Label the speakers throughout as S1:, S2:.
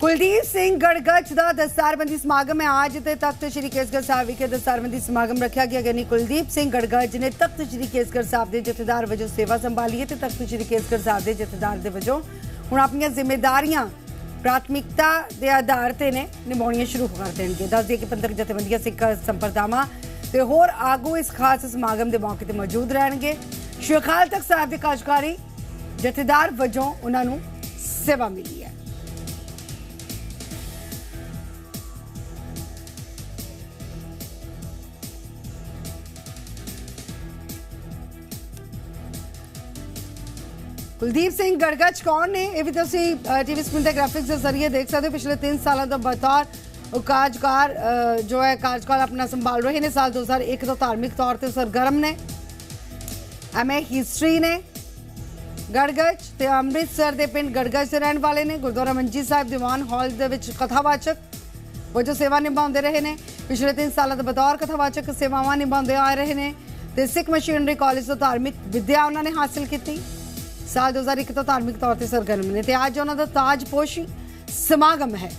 S1: ਕੁਲਦੀਪ ਸਿੰਘ ਗੜਗੱਚ ਦਾ ਦਸਤਾਰਬੰਦੀ ਸਮਾਗਮ ਹੈ। ਅੱਜ ਤੇ ਤਖਤ ਸ੍ਰੀ ਕੇਸਗੜ੍ਹ ਸਾਹਿਬ ਵਿਖੇ ਦਸਤਾਰਬੰਦੀ ਸਮਾਗਮ ਰੱਖਿਆ ਗਿਆ ਗਿਆਨੀ ਕੁਲਦੀਪ ਸਿੰਘ ਗੜਗੱਚ ਨੇ ਤਖਤ ਸ੍ਰੀ ਕੇਸਗੜ੍ਹ ਸਾਹਿਬ ਦੇ ਜਥੇਦਾਰ ਵਜੋਂ ਸੇਵਾ ਸੰਭਾਲੀ ਹੈ ਤੇ ਤਖਤ ਸ੍ਰੀ ਕੇਸਗੜ੍ਹ ਸਾਹਿਬ ਦੇ ਜਥੇਦਾਰ ਦੇ ਵਜੋਂ ਹੁਣ ਆਪਣੀਆਂ ਜ਼ਿੰਮੇਵਾਰੀਆਂ ਪ੍ਰਾਥਮਿਕਤਾ ਦੇ ਆਧਾਰ ਤੇ ਨੇ ਨਿਭਾਉਣੀਆਂ ਸ਼ੁਰੂ ਕਰ ਦੇਣਗੇ। ਦੱਸ ਦਈਏ ਕਿ ਪੰਥਕ ਜਥੇਬੰਦੀਆਂ, ਸਿੱਖ ਸੰਪਰਦਾਵਾਂ ਤੇ ਹੋਰ ਆਗੂ ਇਸ ਖਾਸ ਸਮਾਗਮ ਦੇ ਮੌਕੇ ਤੇ ਮੌਜੂਦ ਰਹਿਣਗੇ। ਸ਼੍ਰੀ ਅਕਾਲ ਤਖਤ ਸਾਹਿਬ ਦੇ ਕਾਰਜਕਾਰੀ ਜਥੇਦਾਰ ਵਜੋਂ ਉਹਨਾਂ ਨੂੰ ਸੇਵਾ ਮਿਲੀ ਹੈ। ਕੁਲਦੀਪ ਸਿੰਘ ਗੜਗੱਚ ਕੌਣ ਨੇ? ਇਹ ਵੀ ਤੁਸੀਂ ਟੀਵੀ ਸਕਰੀਨ ਤੇ ਗ੍ਰਾਫਿਕਸ ਦੇ ਜ਼ਰੀਏ ਦੇਖ ਸਕਦੇ ਹੋ। ਪਿਛਲੇ 3 ਸਾਲਾਂ ਤੋਂ ਬਤੌਰ ਕਾਰਜਕਾਰ ਜੋ ਹੈ ਕਾਰਜਕਾਲ ਆਪਣਾ ਸੰਭਾਲ ਰਹੇ ਨੇ। ਸਾਲ 2001 ਤੋਂ ਧਾਰਮਿਕ ਤੌਰ ਤੇ ਸਰਗਰਮ ਨੇ। ਐਮਏ ਹਿਸਟਰੀ ਨੇ। ਗੜਗੱਚ ਤੇ ਅੰਮ੍ਰਿਤਸਰ ਦੇ ਪਿੰਡ ਗੜਗੱਚ ਦੇ ਰਹਿਣ ਵਾਲੇ ਨੇ। ਗੁਰਦੁਆਰਾ ਮੰਜੀ ਸਾਹਿਬ ਦੀਵਾਨ ਹਾਲ ਦੇ ਵਿੱਚ ਕਥਾਵਾਚਕ ਵਜੋਂ ਸੇਵਾ ਨਿਭਾਉਂਦੇ ਰਹੇ ਨੇ। ਪਿਛਲੇ 3 ਸਾਲਾਂ ਤੋਂ ਬਤੌਰ ਕਥਾਵਾਚਕ ਸੇਵਾਵਾਂ ਨਿਭਾਉਂਦੇ ਆ ਰਹੇ ਨੇ। ਤੇ ਸਿੱਖ ਮਸ਼ੀਨਰੀ ਕਾਲਜ ਤੋਂ ਧਾਰਮਿਕ ਵਿੱਦਿਆ ਉਹਨਾਂ ਨੇ ਹਾਸਲ ਕੀਤੀ। ਸਾਲ 2001 ਤੋਂ ਧਾਰਮਿਕ ਤੌਰ ਤੇ ਸਰਗਰਮ ਨੇ ਤੇ ਅੱਜ ਉਹਨਾਂ ਦਾ ਤਾਜਪੋਸ਼ ਸਮਾਗਮ ਹੈ।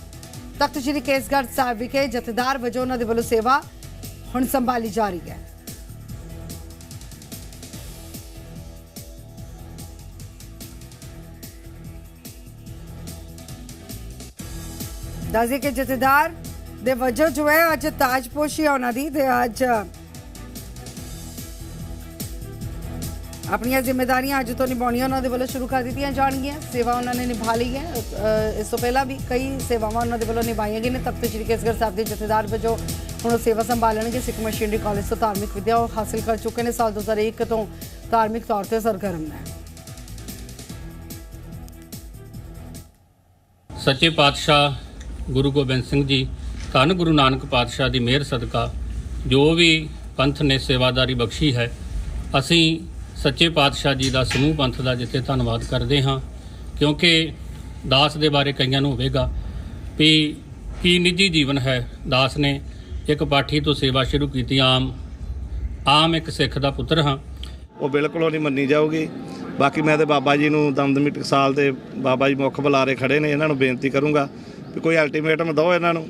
S1: ਤਖਤ ਸ੍ਰੀ ਕੇਸਗੜ੍ਹ ਸਾਹਿਬ ਵਿਖੇ ਜਥੇਦਾਰ ਵਜੋਂ ਉਹਨਾਂ ਦੇ ਵੱਲੋਂ ਸੇਵਾ ਹੁਣ ਸੰਭਾਲੀ ਜਾ ਰਹੀ ਹੈ। ਦੱਸਦੇ ਕਿ ਜਥੇਦਾਰ ਦੇ ਵਜੋਂ ਜੋ ਹੈ ਅੱਜ ਤਾਜਪੋਸ਼ੀ ਆ ਉਹਨਾਂ ਦੀ ਤੇ ਅੱਜ ਆਪਣੀਆਂ ਜ਼ਿੰਮੇਵਾਰੀਆਂ ਅੱਜ ਤੋਂ ਨਿਭਾਉਣੀਆਂ ਉਹਨਾਂ ਦੇ ਵੱਲੋਂ ਸ਼ੁਰੂ ਕਰ ਦਿੱਤੀਆਂ ਜਾਣਗੀਆਂ। ਸੇਵਾ ਉਹਨਾਂ ਨੇ ਨਿਭਾ ਲਈ ਹੈ। ਇਸ ਤੋਂ ਪਹਿਲਾਂ ਵੀ ਕਈ ਸੇਵਾਵਾਂ ਉਹਨਾਂ ਦੇ ਵੱਲੋਂ ਨਿਭਾਈਆਂ ਗਈਆਂ ਨੇ। ਤਖਤ ਸ੍ਰੀ ਕੇਸਗੜ੍ਹ ਸਾਹਿਬ ਦੇ ਜਥੇਦਾਰ ਵਜੋਂ ਹੁਣ ਉਹ ਸੇਵਾ ਸੰਭਾਲਣਗੇ। ਸਿੱਖ ਮਸ਼ੀਨਰੀ ਕਾਲਜ ਤੋਂ ਧਾਰਮਿਕ ਵਿੱਦਿਆ ਉਹ ਹਾਸਲ ਕਰ ਚੁੱਕੇ ਨੇ। ਸਾਲ 2001 ਤੋਂ ਧਾਰਮਿਕ ਤੌਰ ਤੇ ਸਰਗਰਮ ਨੇ।
S2: ਸੱਚੇ ਪਾਤਸ਼ਾਹ ਗੁਰੂ ਗੋਬਿੰਦ ਸਿੰਘ ਜੀ, ਧੰਨ ਗੁਰੂ ਨਾਨਕ ਪਾਤਸ਼ਾਹ ਦੀ ਮਿਹਰ ਸਦਕਾ ਜੋ ਵੀ ਪੰਥ ਨੇ ਸੇਵਾਦਾਰੀ ਬਖਸ਼ੀ ਹੈ, ਅਸੀਂ ਸੱਚੇ ਪਾਤਸ਼ਾਹ ਜੀ ਦਾ ਸਮੂਹ ਪੰਥ ਦਾ ਜਿੱਥੇ ਧੰਨਵਾਦ ਕਰਦੇ ਹਾਂ, ਕਿਉਂਕਿ ਦਾਸ ਦੇ ਬਾਰੇ ਕਈਆਂ ਨੂੰ ਹੋਵੇਗਾ ਵੀ ਕੀ ਨਿੱਜੀ ਜੀਵਨ ਹੈ ਦਾਸ ਨੇ। ਇੱਕ ਪਾਠੀ ਤੋਂ ਸੇਵਾ ਸ਼ੁਰੂ ਕੀਤੀ, ਆਮ ਆਮ ਇੱਕ ਸਿੱਖ ਦਾ ਪੁੱਤਰ ਹਾਂ।
S3: ਉਹ ਬਿਲਕੁਲ ਉਹ ਨਹੀਂ ਮੰਨੀ ਜਾਊਗੀ। ਬਾਕੀ ਮੈਂ ਤੇ ਬਾਬਾ ਜੀ ਨੂੰ ਦਮਦਮੀ ਟਕਸਾਲ ਤੇ ਬਾਬਾ ਜੀ ਮੁੱਖ ਬੁਲਾਰੇ ਖੜੇ ਨੇ, ਇਹਨਾਂ ਨੂੰ ਬੇਨਤੀ ਕਰੂੰਗਾ ਵੀ ਕੋਈ ਅਲਟੀਮੇਟਮ ਦਿਓ ਇਹਨਾਂ ਨੂੰ,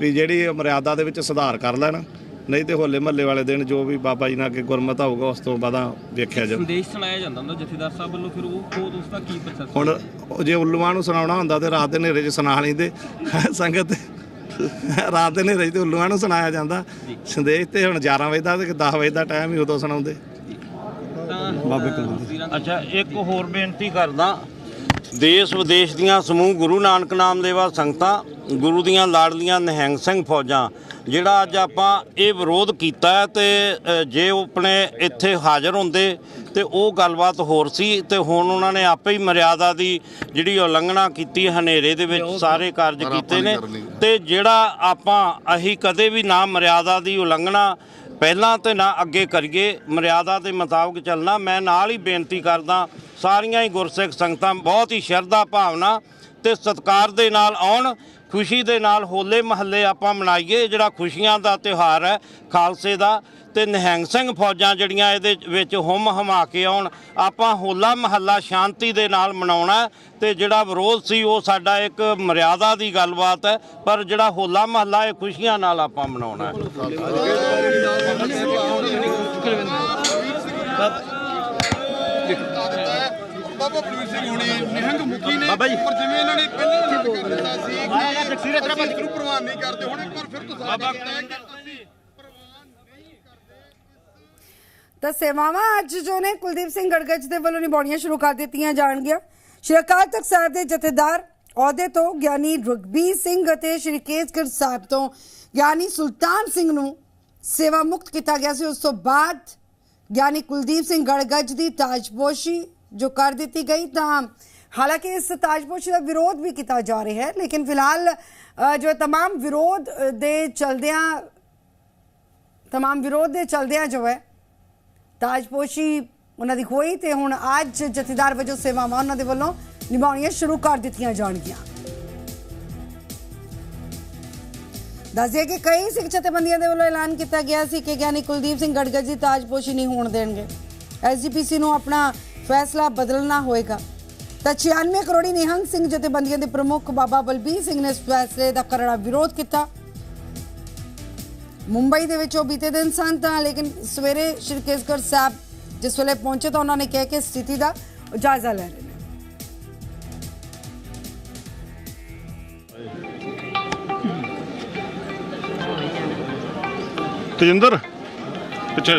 S3: ਵੀ ਜਿਹੜੀ ਮਰਿਆਦਾ ਦੇ ਵਿੱਚ ਸੁਧਾਰ ਕਰ ਲੈਣ। ਨਹੀਂ ਤੇ ਹੋਲੇ ਮਹੱਲੇ ਵਾਲੇ ਦਿਨ ਜੋ ਵੀ ਬਾਬਾ ਜੀ ਨਾਲ ਅੱਗੇ ਗੁਰਮਤ ਹੋਊਗਾ ਉਸ ਤੋਂ ਬਾਅਦ ਵੇਖਿਆ ਜਾਊ।
S4: ਸੰਦੇਸ਼ ਸੁਣਾਇਆ ਜਾਂਦਾ ਹੁੰਦਾ ਜਥੇਦਾਰ ਸਾਹਿਬ ਵੱਲੋਂ ਫਿਰ ਉਹ ਉਹ ਉਸ ਦਾ ਕੀ ਪ੍ਰੋਸੈਸ
S3: ਹੁਣ ਉਹ ਜੇ ਉੱਲੂਆਂ ਨੂੰ ਸੁਣਾਉਣਾ ਹੁੰਦਾ ਤੇ ਰਾਤ ਦੇ ਹਨੇਰੇ 'ਚ ਸੁਣਾ ਲੈਂਦੇ ਸੰਗਤ ਰਾਤ ਦੇ ਹਨੇਰੇ 'ਚ ਤੇ ਉੱਲੂਆਂ ਨੂੰ ਸੁਣਾਇਆ ਜਾਂਦਾ। ਸੰਦੇਸ਼ ਤੇ ਹੁਣ 11 ਵਜੇ ਦਾ ਤੇ 10 ਵਜੇ ਦਾ ਟਾਈਮ ਹੀ ਉਦੋਂ ਸੁਣਾਉਂਦੇ।
S5: ਅੱਛਾ ਇੱਕ ਹੋਰ ਬੇਨਤੀ ਕਰਦਾ ਦੇਸ਼ ਵਿਦੇਸ਼ ਦੀਆਂ ਸਮੂਹ ਗੁਰੂ ਨਾਨਕ ਨਾਮ ਦੇਵਾ ਸੰਗਤਾਂ ਗੁਰੂ ਦੀਆਂ ਲਾਡਲੀਆਂ ਨਿਹੰਗ ਸਿੰਘ ਫੌਜਾਂ ਜਿਹੜਾ ਅੱਜ ਆਪਾਂ ਇਹ ਵਿਰੋਧ ਕੀਤਾ ਹੈ ਤੇ ਜੇ ਉਹ ਆਪਣੇ ਇੱਥੇ ਹਾਜ਼ਰ ਹੁੰਦੇ ਤੇ ਉਹ ਗੱਲਬਾਤ ਹੋਰ ਸੀ ਤੇ ਹੁਣ ਉਹਨਾਂ ਨੇ ਆਪੇ ਹੀ ਮਰਿਆਦਾ ਦੀ ਜਿਹੜੀ ਉਲੰਘਣਾ ਕੀਤੀ ਹਨੇਰੇ ਦੇ ਵਿੱਚ ਸਾਰੇ ਕਾਰਜ ਕੀਤੇ ਨੇ ਤੇ ਜਿਹੜਾ ਆਪਾਂ ਅਹੀ ਕਦੇ ਵੀ ਨਾ ਮਰਿਆਦਾ ਦੀ ਉਲੰਘਣਾ ਪਹਿਲਾਂ ਤੇ ਨਾ ਅੱਗੇ ਕਰੀਏ ਮਰਿਆਦਾ ਦੇ ਮੁਤਾਬਕ ਚੱਲਣਾ ਮੈਂ ਨਾਲ ਹੀ ਬੇਨਤੀ ਕਰਦਾ ਸਾਰੀਆਂ ਹੀ ਗੁਰਸਿੱਖ ਸੰਗਤਾਂ ਬਹੁਤ ਹੀ ਸ਼ਰਧਾ ਭਾਵਨਾ ਤੇ ਸਤਿਕਾਰ ਦੇ ਨਾਲ ਆਉਣ, ਖੁਸ਼ੀ ਦੇ ਨਾਲ ਹੋਲੇ ਮਹੱਲੇ ਆਪਾਂ ਮਨਾਈਏ, ਜਿਹੜਾ ਖੁਸ਼ੀਆਂ ਦਾ ਤਿਉਹਾਰ ਹੈ ਖਾਲਸੇ ਦਾ ਤੇ ਨਿਹੰਗ ਸਿੰਘ ਫੌਜਾਂ ਜਿਹੜੀਆਂ ਇਹਦੇ ਵਿੱਚ ਹੁਮ ਹਮਾ ਕੇ ਆਉਣ, ਆਪਾਂ ਹੋਲਾ ਮਹੱਲਾ ਸ਼ਾਂਤੀ ਦੇ ਨਾਲ ਮਨਾਉਣਾ ਹੈ ਤੇ ਜਿਹੜਾ ਵਿਰੋਧ ਸੀ ਉਹ ਸਾਡਾ ਇੱਕ ਮਰਿਆਦਾ ਦੀ ਗੱਲਬਾਤ ਹੈ, ਪਰ ਜਿਹੜਾ ਹੋਲਾ ਮਹੱਲਾ ਇਹ ਖੁਸ਼ੀਆਂ ਨਾਲ ਆਪਾਂ ਮਨਾਉਣਾ ਹੈ।
S6: ਬਾਬਾ ਬਲਵੀਰ ਸਿੰਘ ਹੋਣੀ ਨਿਹੰਗ ਮੁਖੀ ਨੇ ਬਾਬਾ ਜੀ। ਪਰ ਜਿਵੇਂ ਇਹਨਾਂ ਨੇ ਪਹਿਲਾਂ ਹੀ ਕਰ ਦਿੱਤਾ ਸੀ ਜਗਸੀਰੇ ਤੇਰਾ ਬੰਦ ਨੂੰ ਪ੍ਰਵਾਨ ਨਹੀਂ ਕਰਦੇ ਹੁਣ ਇੱਕ ਵਾਰ ਫਿਰ ਤੋਂ ਬਾਬਾ ਕਿ ਤੁਸੀਂ ਪ੍ਰਵਾਨ ਨਹੀਂ ਕਰਦੇ।
S1: ਤਾਂ ਸੇਵਾਵਾਂ ਅੱਜ ਜੋ ਨੇ ਕੁਲਦੀਪ ਸਿੰਘ ਗੜਗੱਜ ਦੇ ਵੱਲੋਂ ਨਿਭਾਉਣੀਆਂ ਸ਼ੁਰੂ ਕਰ ਦਿੱਤੀਆਂ ਜਾਣਗੀਆਂ। ਸ਼੍ਰੀ ਅਕਾਲ ਤਖਤ ਸਾਹਿਬ ਦੇ ਜਥੇਦਾਰ ਅਹੁਦੇ ਤੋਂ ਗਿਆਨੀ ਰਗਬੀਰ ਸਿੰਘ ਅਤੇ ਸ਼੍ਰੀ ਕੇਸਗੜ੍ਹ ਸਾਹਿਬ ਤੋਂ ਗਿਆਨੀ ਸੁਲਤਾਨ ਸਿੰਘ ਨੂੰ ਸੇਵਾ ਮੁਕਤ ਕੀਤਾ ਗਿਆ ਸੀ। ਉਸ ਤੋਂ ਬਾਅਦ ਗਿਆਨੀ ਕੁਲਦੀਪ ਸਿੰਘ ਗੜਗੱਜ ਦੀ ਤਾਜਪੋਸ਼ੀ ਜੋ ਕਰ ਦਿੱਤੀ ਗਈ ਤਾਂ ਹਾਲਾਂਕਿ ਇਸ ਤਾਜਪੋਸ਼ੀ ਦਾ ਵਿਰੋਧ ਵੀ ਕੀਤਾ ਜਾ ਰਿਹਾ ਹੈ ਲੇਕਿਨ ਫਿਲਹਾਲ ਅ, ਜੋ ਹੈ तमाम ਵਿਰੋਧ ਅ, ਦੇ ਚਲਦਿਆਂ तमाम ਵਿਰੋਧ ਦੇ ਚਲਦਿਆਂ ਜੋ ਹੈ ਤਾਜਪੋਸ਼ੀ ਉਹਨਾਂ ਦੀ ਹੋਈ ਤੇ ਹੁਣ ਅੱਜ ਜਥੇਦਾਰ ਵਜੋਂ ਸੇਵਾਵਾਂ ਉਹਨਾਂ ਦੇ ਵੱਲੋਂ ਨਿਭਾਉਣੀਆਂ ਸ਼ੁਰੂ ਕਰ ਦਿੱਤੀਆਂ ਜਾਣਗੀਆਂ ਦੱਸਿਆ ਕਿ ਕਈ ਸਿੱਖ ਜਥੇਬੰਦੀਆਂ ਦੇ ਵੱਲੋਂ ਐਲਾਨ ਕੀਤਾ ਗਿਆ ਸੀ ਕਿ ਗਿਆਨੀ ਕੁਲਦੀਪ ਸਿੰਘ ਗੜਗੜ ਦੀ ਤਾਜਪੋਸ਼ੀ ਨਹੀਂ ਹੋਣ ਦੇਣਗੇ ਐਸਜੀਪੀਸੀ ਨੂੰ ਆਪਣਾ ਫੈਸਲਾ ਬਦਲਣਾ ਹੋਏਗਾ। ਤਾਂ 96 ਕਰੋੜੀ ਨਿਹੰਗ ਸਿੰਘ ਜਥੇਬੰਦੀਆਂ ਦੇ ਪ੍ਰਮੁੱਖ ਬਾਬਾ ਬਲਬੀਰ ਸਿੰਘ ਨੇ ਇਸ ਫੈਸਲੇ ਦਾ ਕਰੜਾ ਵਿਰੋਧ ਕੀਤਾ। ਮੁੰਬਈ ਦੇ ਵਿੱਚ ਉਹ ਬੀਤੇ ਦਿਨ ਸਨ ਤਾਂ, ਲੇਕਿਨ ਸਵੇਰੇ ਸ਼੍ਰੀ ਕੇਸਗੜ੍ਹ ਸਾਹਿਬ ਜਿਸ ਵੇਲੇ ਪਹੁੰਚੇ ਤਾਂ ਉਹਨਾਂ ਨੇ ਕਿਹਾ ਕਿ ਸਥਿਤੀ ਦਾ ਜਾਇਜ਼ਾ ਲੈ ਰਹੇ ਨੇ।
S7: ਤੇਜਿੰਦਰ, ਪਿੱਛੇ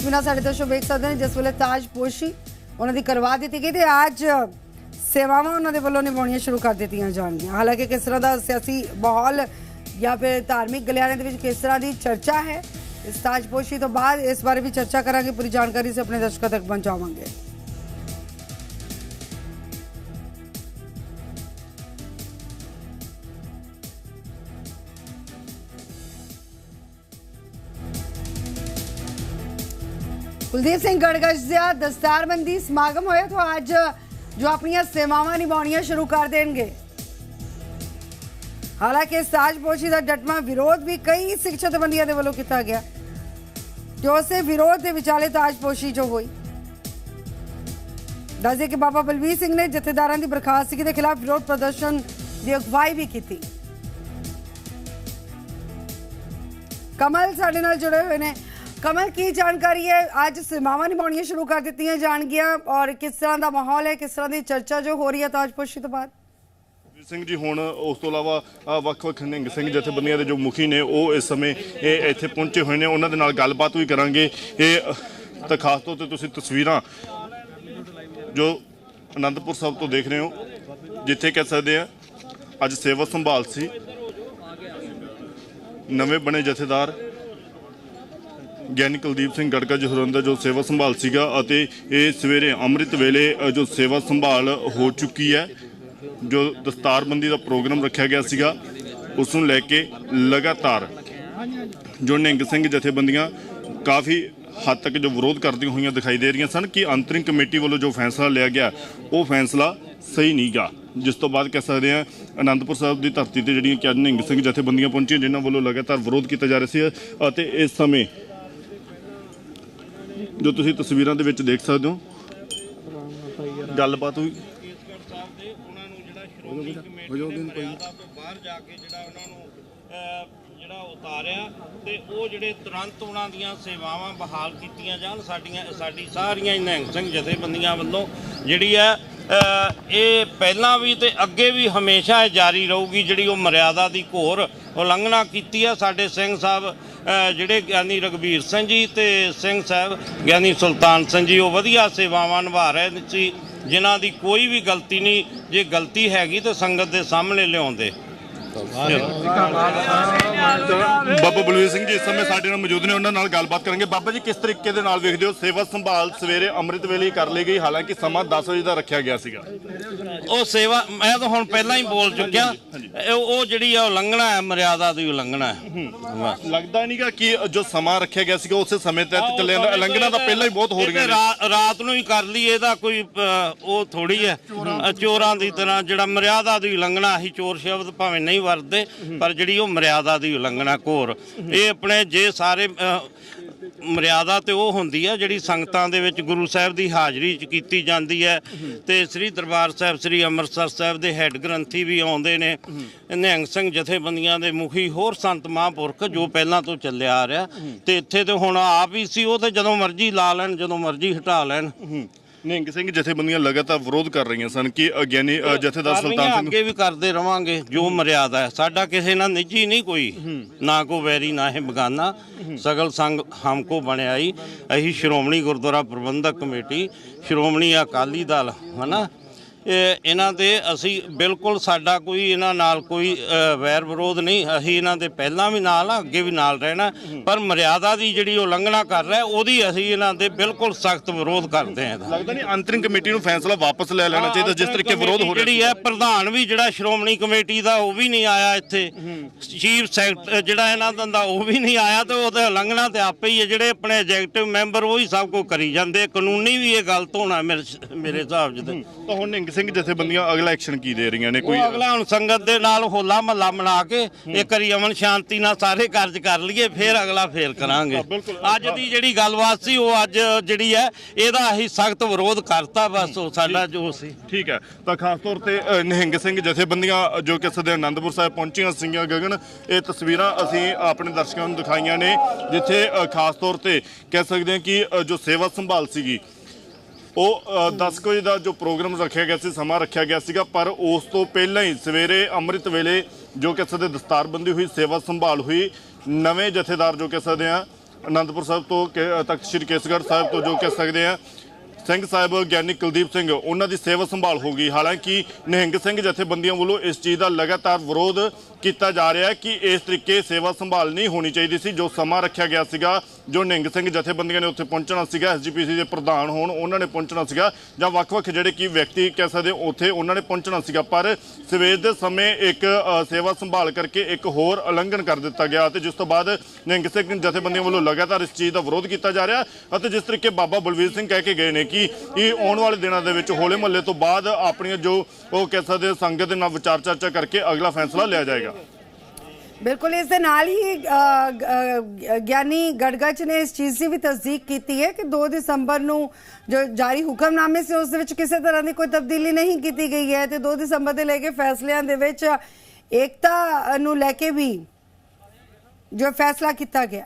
S7: ਜਾ
S1: ਸਕਰੀਨ ਤੇ ਤਸਵੀਰਾਂ ਸਾਡੇ ਦਰਸ਼ਕ ਵੇਖ ਸਕਦੇ ਨੇ। ਜਿਸ ਵੇਲੇ ਤਾਜਪੋਸ਼ੀ ਉਹਨਾਂ ਦੀ ਕਰਵਾ ਦਿੱਤੀ ਗਈ ਤੇ ਅੱਜ ਸੇਵਾਵਾਂ ਉਹਨਾਂ ਦੇ ਵੱਲੋਂ ਨਿਭਾਉਣੀਆਂ ਸ਼ੁਰੂ ਕਰ ਦਿੱਤੀਆਂ ਜਾਣਗੀਆਂ। ਹਾਲਾਂਕਿ ਕਿਸ ਤਰ੍ਹਾਂ ਦਾ ਸਿਆਸੀ ਮਾਹੌਲ ਜਾਂ ਫਿਰ ਧਾਰਮਿਕ ਗਲਿਆਰੇ ਦੇ ਵਿੱਚ ਕਿਸ ਤਰ੍ਹਾਂ ਦੀ ਚਰਚਾ ਹੈ, ਇਸ ਤਾਜਪੋਸ਼ੀ ਤੋਂ ਬਾਅਦ ਇਸ ਬਾਰੇ ਵੀ ਚਰਚਾ ਕਰਾਂਗੇ। ਪੂਰੀ ਜਾਣਕਾਰੀ ਸੇ ਆਪਣੇ ਦਰਸ਼ਕਾਂ ਤੱਕ ਪਹੁੰਚਾਵਾਂਗੇ। ਕੁਲਦੀਪ ਸਿੰਘ ਗੜਗੜ ਦਾ ਦਸਤਾਰਬੰਦੀ ਸਮਾਗਮ ਹੋਇਆ। ਤਾਂ ਅੱਜ ਜੋ ਆਪਣੀਆਂ ਸੇਵਾਵਾਂ ਨਿਭਾਉਣੀਆਂ ਸ਼ੁਰੂ ਕਰ ਦੇਣਗੇ। ਹਾਲਾਂਕਿ ਸਾਜਪੋਸ਼ੀ ਦਾ ਡਟਮਾ ਵਿਰੋਧ ਵੀ ਕਈ ਸਿੱਖ ਜਥੇਬੰਦੀਆਂ ਦੇ ਵੱਲੋਂ ਕੀਤਾ ਗਿਆ। ਜੋ ਉਸੇ ਵਿਰੋਧ ਦੇ ਵਿਚਾਲੇ ਤਾਜਪੋਸ਼ੀ ਜੋ ਹੋਈ। ਦੱਸਦੇ ਕਿ ਬਾਬਾ ਬਲਵੀਰ ਸਿੰਘ ਨੇ ਜਥੇਦਾਰਾਂ ਦੀ ਬਰਖਾਸਤਗੀ ਦੇ ਖਿਲਾਫ ਵਿਰੋਧ ਪ੍ਰਦਰਸ਼ਨ ਦੀ ਅਗਵਾਈ ਵੀ ਕੀਤੀ। ਕਮਲ ਸਾਡੇ ਨਾਲ ਜੁੜੇ ਹੋਏ ਨੇ। ਕਮਲ, ਕੀ ਜਾਣਕਾਰੀ ਹੈ? ਅੱਜ ਸੇਵਾਵਾਂ ਨਿਭਾਉਣੀਆਂ ਸ਼ੁਰੂ ਕਰ ਦਿੱਤੀਆਂ ਜਾਣਗੀਆਂ ਔਰ ਕਿਸ ਤਰ੍ਹਾਂ ਦਾ ਮਾਹੌਲ ਹੈ? ਕਿਸ ਤਰ੍ਹਾਂ ਦੀ ਚਰਚਾ ਜੋ ਹੋ ਰਹੀ ਹੈ ਤਾਜਪੋਸ਼ੀ ਤੋਂ ਬਾਅਦ?
S7: ਵੀਰ ਸਿੰਘ ਜੀ, ਹੁਣ ਉਸ ਤੋਂ ਇਲਾਵਾ ਵੱਖ-ਵੱਖ ਨਿੰਗ ਸਿੰਘ ਜਥੇਬੰਦੀਆਂ ਦੇ ਜੋ ਮੁਖੀ ਨੇ, ਉਹ ਇਸ ਸਮੇਂ, ਇਹ ਇੱਥੇ ਪਹੁੰਚੇ ਹੋਏ ਨੇ। ਉਹਨਾਂ ਦੇ ਨਾਲ ਗੱਲਬਾਤ ਵੀ ਕਰਾਂਗੇ। ਇਹ ਤਾਂ ਖਾਸ ਤੌਰ ਤੇ ਤੁਸੀਂ ਤਸਵੀਰਾਂ ਜੋ ਅਨੰਦਪੁਰ ਸਾਹਿਬ ਤੋਂ ਦੇਖ ਰਹੇ ਹੋ, ਜਿੱਥੇ ਕਹਿ ਸਕਦੇ ਆ, ਅੱਜ ਸੇਵਾ ਸੰਭਾਲ ਸੀ। ਨਵੇਂ ਬਣੇ ਜਥੇਦਾਰ ਗਿਆਨੀ ਕੁਲਦੀਪ ਸਿੰਘ ਗੜਕਾ ਜੀ ਹੋਰਾਂ ਦਾ ਜੋ ਸੇਵਾ ਸੰਭਾਲ ਸੀਗਾ ਅਤੇ ਇਹ ਸਵੇਰੇ ਅੰਮ੍ਰਿਤ ਵੇਲੇ ਜੋ ਸੇਵਾ ਸੰਭਾਲ ਹੋ ਚੁੱਕੀ ਹੈ, ਜੋ ਦਸਤਾਰਬੰਦੀ ਦਾ ਪ੍ਰੋਗਰਾਮ ਰੱਖਿਆ ਗਿਆ ਸੀਗਾ, ਉਸ ਨੂੰ ਲੈ ਕੇ ਲਗਾਤਾਰ ਜੋ ਨਿੰਗ ਸਿੰਘ ਜਥੇਬੰਦੀਆਂ ਕਾਫੀ ਹੱਦ ਤੱਕ ਜੋ ਵਿਰੋਧ ਕਰਦੀਆਂ ਹੋਈਆਂ ਦਿਖਾਈ ਦੇ ਰਹੀਆਂ ਸਨ ਕਿ ਅੰਤਰਿੰਗ ਕਮੇਟੀ ਵੱਲੋਂ ਜੋ ਫੈਸਲਾ ਲਿਆ ਗਿਆ, ਉਹ ਫੈਸਲਾ ਸਹੀ ਨਹੀਂਗਾ ਜਿਸ ਤੋਂ ਬਾਅਦ ਕਹਿ ਸਕਦੇ ਹਾਂ, ਅਨੰਦਪੁਰ ਸਾਹਿਬ ਦੀ ਧਰਤੀ ਤੇ ਜਿਹੜੀਆਂ ਕਿ ਅੱਜ ਨਿਹੰਗ ਸਿੰਘ ਜਥੇਬੰਦੀਆਂ ਪਹੁੰਚੀਆਂ, ਜਿਨ੍ਹਾਂ ਵੱਲੋਂ ਲਗਾਤਾਰ ਵਿਰੋਧ ਕੀਤਾ ਜਾ ਰਿਹਾ ਸੀ ਅਤੇ ਇਸ ਸਮੇਂ ਜੋ ਤੁਸੀਂ ਤਸਵੀਰਾਂ ਦੇ ਵਿੱਚ ਦੇਖ ਸਕਦੇ ਹੋ। ਗੱਲਬਾਤ ਹੋਈ।
S5: ਸਾਹਿਬ ਦੇ ਉਹਨਾਂ ਨੂੰ ਜਿਹੜਾ ਸ਼੍ਰੋਮਣੀ ਕਮੇਟੀ ਨੇ ਮਰਿਆਦਾ ਤੋਂ ਬਾਹਰ ਜਾ ਕੇ ਜਿਹੜਾ ਉਹਨਾਂ ਨੂੰ ਜਿਹੜਾ ਉਤਾਰਿਆ ਤੇ ਉਹ ਜਿਹੜੇ ਤੁਰੰਤ ਉਹਨਾਂ ਦੀਆਂ ਸੇਵਾਵਾਂ ਬਹਾਲ ਕੀਤੀਆਂ ਜਾਣ ਸਾਡੀਆਂ ਸਾਡੀ ਸਾਰੀਆਂ ਹੀ ਨਿਹੰਗ ਸਿੰਘ ਜਥੇਬੰਦੀਆਂ ਵੱਲੋਂ ਜਿਹੜੀ ਹੈ ਇਹ ਪਹਿਲਾਂ ਵੀ ਤੇ ਅੱਗੇ ਵੀ ਹਮੇਸ਼ਾ ਇਹ ਜਾਰੀ ਰਹੂਗੀ, ਜਿਹੜੀ ਉਹ ਮਰਿਆਦਾ ਦੀ ਘੋਰ ਉਲੰਘਣਾ ਕੀਤੀ ਹੈ ਸਾਡੇ ਸਿੰਘ ਸਾਹਿਬ ਜਿਹੜੇ ਗਿਆਨੀ ਰਗਵੀਰ ਸਿੰਘ ਜੀ ਤੇ ਸਿੰਘ ਸਾਹਿਬ, ਗਿਆਨੀ ਸੁਲਤਾਨ ਸਿੰਘ ਜੀ, ਉਹ ਵਧੀਆ ਸੇਵਾਵਾਂ ਨਿਭਾ ਰਹੇ ਸੀ ਜਿਨ੍ਹਾਂ ਦੀ ਕੋਈ ਵੀ ਗਲਤੀ ਨਹੀਂ, ਜੇ ਗਲਤੀ ਹੈਗੀ ਤਾਂ ਸੰਗਤ ਦੇ ਸਾਹਮਣੇ ਲਿਆਉਂਦੇ।
S7: ਬਾਬਾ ਬਲਵੀਰ ਸਿੰਘ ਜੀ ਇਸ ਸਮੇਂ ਸਾਡੇ ਨਾਲ ਮੌਜੂਦ ਨੇ ਉਹਨਾਂ ਨਾਲ ਗੱਲਬਾਤ ਕਰਾਂਗੇ। ਬਾਬਾ ਜੀ ਕਿਸ ਤਰੀਕੇ ਦੇ ਨਾਲ ਵੇਖਦੇ ਹੋ? ਸੇਵਾ ਸੰਭਾਲ ਸਵੇਰੇ ਅੰਮ੍ਰਿਤ ਵੇਲੇ ਹੀ ਕਰ ਲਈ ਗਈ ਹਾਲਾਂਕਿ ਸਮਾਂ 10 ਵਜੇ ਦਾ ਰੱਖਿਆ ਗਿਆ ਸੀਗਾ।
S5: ਉਹ ਸੇਵਾ ਮੈਂ ਤਾਂ ਹੁਣ ਪਹਿਲਾਂ ਹੀ ਬੋਲ ਚੁੱਕਿਆ ਉਹ ਜਿਹੜੀ ਆ ਉਲੰਘਣਾ ਹੈ ਮਰਿਆਦਾ ਦੀ ਉਲੰਘਣਾ ਹੈ।
S7: ਲੱਗਦਾ ਨਹੀਂਗਾ ਕਿ ਜੋ ਸਮਾਂ ਰੱਖਿਆ ਗਿਆ ਸੀਗਾ ਉਸੇ ਸਮੇਂ ਤਹਿਤ ਚੱਲਿਆ ਜਾਂਦਾ। ਉਲੰਘਣਾ ਤਾਂ ਪਹਿਲਾਂ ਹੀ ਬਹੁਤ ਹੋ ਰਹੀਆਂ ਨੇ।
S5: ਰਾਤ ਨੂੰ ਹੀ ਕਰ ਲਈ ਇਹਦਾ ਕੋਈ ਉਹ ਥੋੜੀ ਹੈ। ਚੋਰਾਂ ਦੀ ਤਰ੍ਹਾਂ ਜਿਹੜਾ ਮਰਿਆਦਾ ਦੀ ਉਲੰਘਣਾ ਅਸੀਂ ਚੋਰ ਸ਼ਬਦ ਭਾਵੇਂ ਨਹੀਂ ਵਰਤਦੇ ਪਰ ਜਿਹੜੀ ਉਹ ਮਰਿਆਦਾ ਦੀ ਉਲੰਘਣਾ ਘੋਰ, ਇਹ ਆਪਣੇ ਜੇ ਸਾਰੇ ਮਰਿਆਦਾ ਤੇ ਉਹ ਹੁੰਦੀ ਹੈ ਜਿਹੜੀ ਸੰਗਤਾਂ ਦੇ ਵਿੱਚ ਗੁਰੂ ਸਾਹਿਬ ਦੀ ਹਾਜ਼ਰੀ 'ਚ ਕੀਤੀ ਜਾਂਦੀ ਹੈ ਤੇ ਸ੍ਰੀ ਦਰਬਾਰ ਸਾਹਿਬ, ਸ੍ਰੀ ਅੰਮ੍ਰਿਤਸਰ ਸਾਹਿਬ ਦੇ ਹੈੱਡ ਗ੍ਰੰਥੀ ਵੀ ਆਉਂਦੇ ਨੇ। ਨਿਹੰਗ ਸਿੰਘ ਜਥੇਬੰਦੀਆਂ ਦੇ ਮੁਖੀ ਹੋਰ ਸੰਤ ਮਹਾਂਪੁਰਖ ਜੋ ਪਹਿਲਾਂ ਤੋਂ ਚੱਲਿਆ ਆ ਰਿਹਾ ਤੇ ਇੱਥੇ ਤੇ ਹੁਣ ਆਪ ਹੀ ਸੀ, ਉਹ ਤੇ ਜਦੋਂ ਮਰਜ਼ੀ ਲਾ ਲੈਣ, ਜਦੋਂ ਮਰਜ਼ੀ ਹਟਾ ਲੈਣ।
S7: ਨਿਹੰਗ ਸਿੰਘ ਜਥੇਬੰਦੀਆਂ ਲਗਾਤਾਰ ਵਿਰੋਧ ਕਰ ਰਹੀਆਂ ਸਨ ਕਿ ਅਗਿਆਨੀ ਅ, ਜਥੇਦਾਰ ਸੁਲਤਾਨ ਸਿੰਘ
S5: ਅੱਗੇ ਵੀ ਕਰਦੇ ਰਵਾਂਗੇ ਜੋ ਮਰਿਆਦਾ ਹੈ। ਸਾਡਾ ਕਿਸੇ ਨਾਲ ਨਿੱਜੀ ਨਹੀਂ ਕੋਈ। ਨਾ ਕੋ ਵੈਰੀ ਨਾ ਹੈ ਬਗਾਨਾ। ਸਗਲ ਸੰਗ ਹਮਕੋ ਬਣਾਈ ਅਸੀਂ ਸ਼੍ਰੋਮਣੀ ਗੁਰਦੁਆਰਾ ਪ੍ਰਬੰਧਕ ਕਮੇਟੀ ਸ਼੍ਰੋਮਣੀ ਅਕਾਲੀ ਦਲ ਹਨਾ? ਇਹਨਾਂ ਦੇ ਅਸੀਂ ਬਿਲਕੁਲ ਸਾਡਾ ਕੋਈ ਇਹਨਾਂ ਨਾਲ ਕੋਈ ਵੈਰ ਵਿਰੋਧ ਨਹੀਂ। ਅਸੀਂ ਇਹਨਾਂ ਦੇ ਪਹਿਲਾਂ ਵੀ ਨਾਲ ਆ ਅੱਗੇ ਵੀ ਨਾਲ ਰਹਿਣਾ। ਪਰ ਮਰਿਆਦਾ ਦੀ ਜਿਹੜੀ ਉਲੰਘਣਾ ਕਰ ਰਿਹਾ ਉਹਦੀ ਅਸੀਂ ਇਹਨਾਂ ਦੇ ਬਿਲਕੁਲ ਸਖਤ ਵਿਰੋਧ ਕਰਦੇ ਹਾਂ
S7: ਲੱਗਦਾ ਨਹੀਂ ਅੰਤਰਿੰਗ ਕਮੇਟੀ ਨੂੰ ਫੈਸਲਾ ਵਾਪਸ ਲੈ ਲੈਣਾ ਚਾਹੀਦਾ ਜਿਸ ਤਰੀਕੇ ਵਿਰੋਧ ਹੋ ਰਿਹਾ
S5: ਜਿਹੜੀ ਹੈ ਪ੍ਰਧਾਨ ਵੀ ਜਿਹੜਾ ਸ਼੍ਰੋਮਣੀ ਕਮੇਟੀ ਦਾ ਉਹ ਵੀ ਨਹੀਂ ਆਇਆ ਇੱਥੇ। ਚੀਫ ਸੈਕਟਰ ਜਿਹੜਾ ਇਹਨਾਂ ਦਾ ਉਹ ਵੀ ਨਹੀਂ ਆਇਆ ਤੇ ਉਹਦੇ ਉਲੰਘਣਾ ਤੇ ਆਪੇ ਹੀ ਹੈ ਜਿਹੜੇ ਆਪਣੇ ਐਗਜ਼ੈਕਟਿਵ ਮੈਂਬਰ ਉਹ ਹੀ ਸਭ ਕੁਝ ਕਰੀ ਜਾਂਦੇ ਕਾਨੂੰਨੀ ਵੀ ਇਹ ਗਲਤ ਹੋਣਾ ਮੇਰੇ ਮੇਰੇ ਹਿਸਾਬ 'ਚ ਤੇ।
S7: ਤਾਂ ਹੁਣ ਨਿਹੰਗ ਸਿੰਘ ਜਥੇਬੰਦੀਆਂ ਅਗਲਾ ਐਕਸ਼ਨ ਕੀ ਦੇ ਰਹੀਆਂ ਨੇ? ਕੋਈ
S5: ਉਹ ਅਗਲਾ ਹੁਣ ਸੰਗਤ ਦੇ ਨਾਲ ਹੋਲਾ ਮਹੱਲਾ ਮਨਾ ਕੇ ਇੱਕ ਵਾਰੀ ਅਮਨ ਸ਼ਾਂਤੀ ਨਾਲ ਸਾਰੇ ਕਾਰਜ ਕਰ ਲਈਏ ਫਿਰ ਅਗਲਾ ਫੇਰ ਕਰਾਂਗੇ। ਅੱਜ ਦੀ ਜਿਹੜੀ ਗੱਲਬਾਤ ਸੀ ਉਹ ਅੱਜ ਜਿਹੜੀ ਹੈ ਇਹਦਾ ਅਸੀਂ ਸਖਤ ਵਿਰੋਧ ਕਰਤਾ ਬਸ ਉਹ ਸਾਡਾ ਜੋ ਸੀ।
S7: ਠੀਕ ਹੈ। ਤਾਂ ਖਾਸ ਤੌਰ ਤੇ ਨਿਹੰਗ ਸਿੰਘ ਜਥੇਬੰਦੀਆਂ ਜੋ ਕਿ ਸਦੇ ਆਨੰਦਪੁਰ ਸਾਹਿਬ ਪਹੁੰਚੀਆਂ ਸੀਗੀਆਂ ਗਗਨ ਇਹ ਤਸਵੀਰਾਂ ਅਸੀਂ ਆਪਣੇ ਦਰਸ਼ਕਾਂ ਨੂੰ ਦਿਖਾਈਆਂ ਨੇ ਜਿੱਥੇ ਖਾਸ ਤੌਰ ਤੇ ਕਹਿ ਸਕਦੇ ਹਾਂ ਕਿ ਜੋ ਸੇਵਾ ਸੰਭਾਲ ਸੀਗੀ ਉਹ ਅ, 10 ਕੁ ਵਜੇ ਦਾ ਜੋ ਪ੍ਰੋਗਰਾਮ ਰੱਖਿਆ ਗਿਆ ਸੀ ਸਮਾਂ ਰੱਖਿਆ ਗਿਆ ਸੀਗਾ ਪਰ ਉਸ ਤੋਂ ਪਹਿਲਾਂ ਹੀ ਸਵੇਰੇ ਅੰਮ੍ਰਿਤ ਵੇਲੇ ਜੋ ਕਿ ਸਦੇ ਦਸਤਾਰਬੰਦੀ ਹੋਈ ਸੇਵਾ ਸੰਭਾਲ ਹੋਈ ਨਵੇਂ ਜਥੇਦਾਰ ਜੋ ਕਹਿ ਸਕਦੇ ਆ ਅਨੰਦਪੁਰ ਸਾਹਿਬ ਤੋਂ ਕੇ- ਤਖਤ ਸ੍ਰੀ ਕੇਸਗੜ੍ਹ ਸਾਹਿਬ ਤੋਂ ਜੋ ਕਹਿ ਸਕਦੇ ਆ ਸਿੰਘ ਸਾਹਿਬ ਗਿਆਨੀ ਕੁਲਦੀਪ ਸਿੰਘ ਉਹਨਾਂ ਦੀ ਸੇਵਾ ਸੰਭਾਲ ਹੋ ਗਈ। ਹਾਲਾਂਕਿ ਨਿਹੰਗ ਸਿੰਘ ਜਥੇਬੰਦੀਆਂ ਵੱਲੋਂ ਇਸ ਚੀਜ਼ ਦਾ ਲਗਾਤਾਰ ਵਿਰੋਧ ਕੀਤਾ ਜਾ ਰਿਹਾ ਹੈ ਕਿ ਇਸ ਤਰੀਕੇ ਸੇਵਾ ਸੰਭਾਲ ਨਹੀਂ ਹੋਣੀ ਚਾਹੀਦੀ ਸੀ ਜੋ ਸਮਾਂ ਰੱਖਿਆ ਗਿਆ ਸੀਗਾ ਜੋ ਨਿੰਗ ਸਿੰਘ ਜਥੇਬੰਦੀਆਂ ਨੇ ਉੱਥੇ ਪਹੁੰਚਣਾ ਸੀਗਾ ਐਸਜੀਪੀਸੀ ਦੇ ਪ੍ਰਧਾਨ ਹੋਣ, ਉਹਨਾਂ ਨੇ ਪਹੁੰਚਣਾ ਸੀਗਾ ਜਾਂ ਵੱਖ-ਵੱਖ ਜਿਹੜੇ ਕੀ ਵਿਅਕਤੀ ਕਹਿ ਸਕਦੇ ਉੱਥੇ ਉਹਨਾਂ ਨੇ ਪਹੁੰਚਣਾ ਸੀਗਾ, ਪਰ ਸਵੇਰ ਦੇ ਸਮੇਂ ਇੱਕ ਸੇਵਾ ਸੰਭਾਲ ਕਰਕੇ ਇੱਕ ਹੋਰ ਉਲੰਘਣ ਕਰ ਦਿੱਤਾ ਗਿਆ ਤੇ ਜਿਸ ਤੋਂ ਬਾਅਦ ਨਿੰਗ ਸਿੰਘ ਜਥੇਬੰਦੀਆਂ ਵੱਲੋਂ ਲਗਾਤਾਰ ਇਸ ਚੀਜ਼ ਦਾ ਵਿਰੋਧ ਕੀਤਾ ਜਾ ਰਿਹਾ ਅਤੇ ਜਿਸ ਤਰੀਕੇ ਬਾਬਾ ਬਲਵੀਰ ਸਿੰਘ ਕਹਿ ਕੇ ਗਏ ਨੇ ਕਿ ਇਹ ਆਉਣ ਵਾਲੇ ਦਿਨਾਂ ਦੇ ਵਿੱਚ ਹੋਲੇ ਮਹੱਲੇ ਤੋਂ ਬਾਅਦ ਆਪਣੀਆਂ ਜੋ ਉਹ ਕਹਿ ਸਕਦੇ ਸੰਗਤ ਦੇ ਨਾਲ ਵਿਚਾਰ ਚਰਚਾ ਕਰਕੇ ਅਗਲਾ ਫੈਸਲਾ ਲਿਆ ਜਾਏਗਾ।
S1: ਬਿਲਕੁਲ, ਇਸ ਦੇ ਨਾਲ ਹੀ ਗਿਆਨੀ ਗੜਗੜ ਨੇ ਇਸ ਚੀਜ਼ ਦੀ ਵੀ ਤਸਦੀਕ ਕੀਤੀ ਹੈ ਕਿ 2 ਦਸੰਬਰ ਨੂੰ ਜੋ ਜਾਰੀ ਹੁਕਮਨਾਮੇ ਸੀ, ਉਸ ਦੇ ਵਿੱਚ ਕਿਸੇ ਤਰ੍ਹਾਂ ਦੀ ਕੋਈ ਤਬਦੀਲੀ ਨਹੀਂ ਕੀਤੀ ਗਈ ਹੈ ਤੇ 2 ਦਸੰਬਰ ਦੇ ਲੈ ਕੇ ਫੈਸਲਿਆਂ ਦੇ ਵਿੱਚ ਏਕਤਾ ਨੂੰ ਲੈ ਕੇ ਵੀ ਜੋ ਫੈਸਲਾ ਕੀਤਾ ਗਿਆ।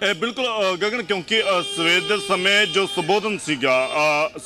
S7: ਬਿਲਕੁਲ ਗਗਨ, ਕਿਉਂਕਿ ਸਵੇਰ ਦੇ ਸਮੇਂ ਜੋ ਸੰਬੋਧਨ ਸੀਗਾ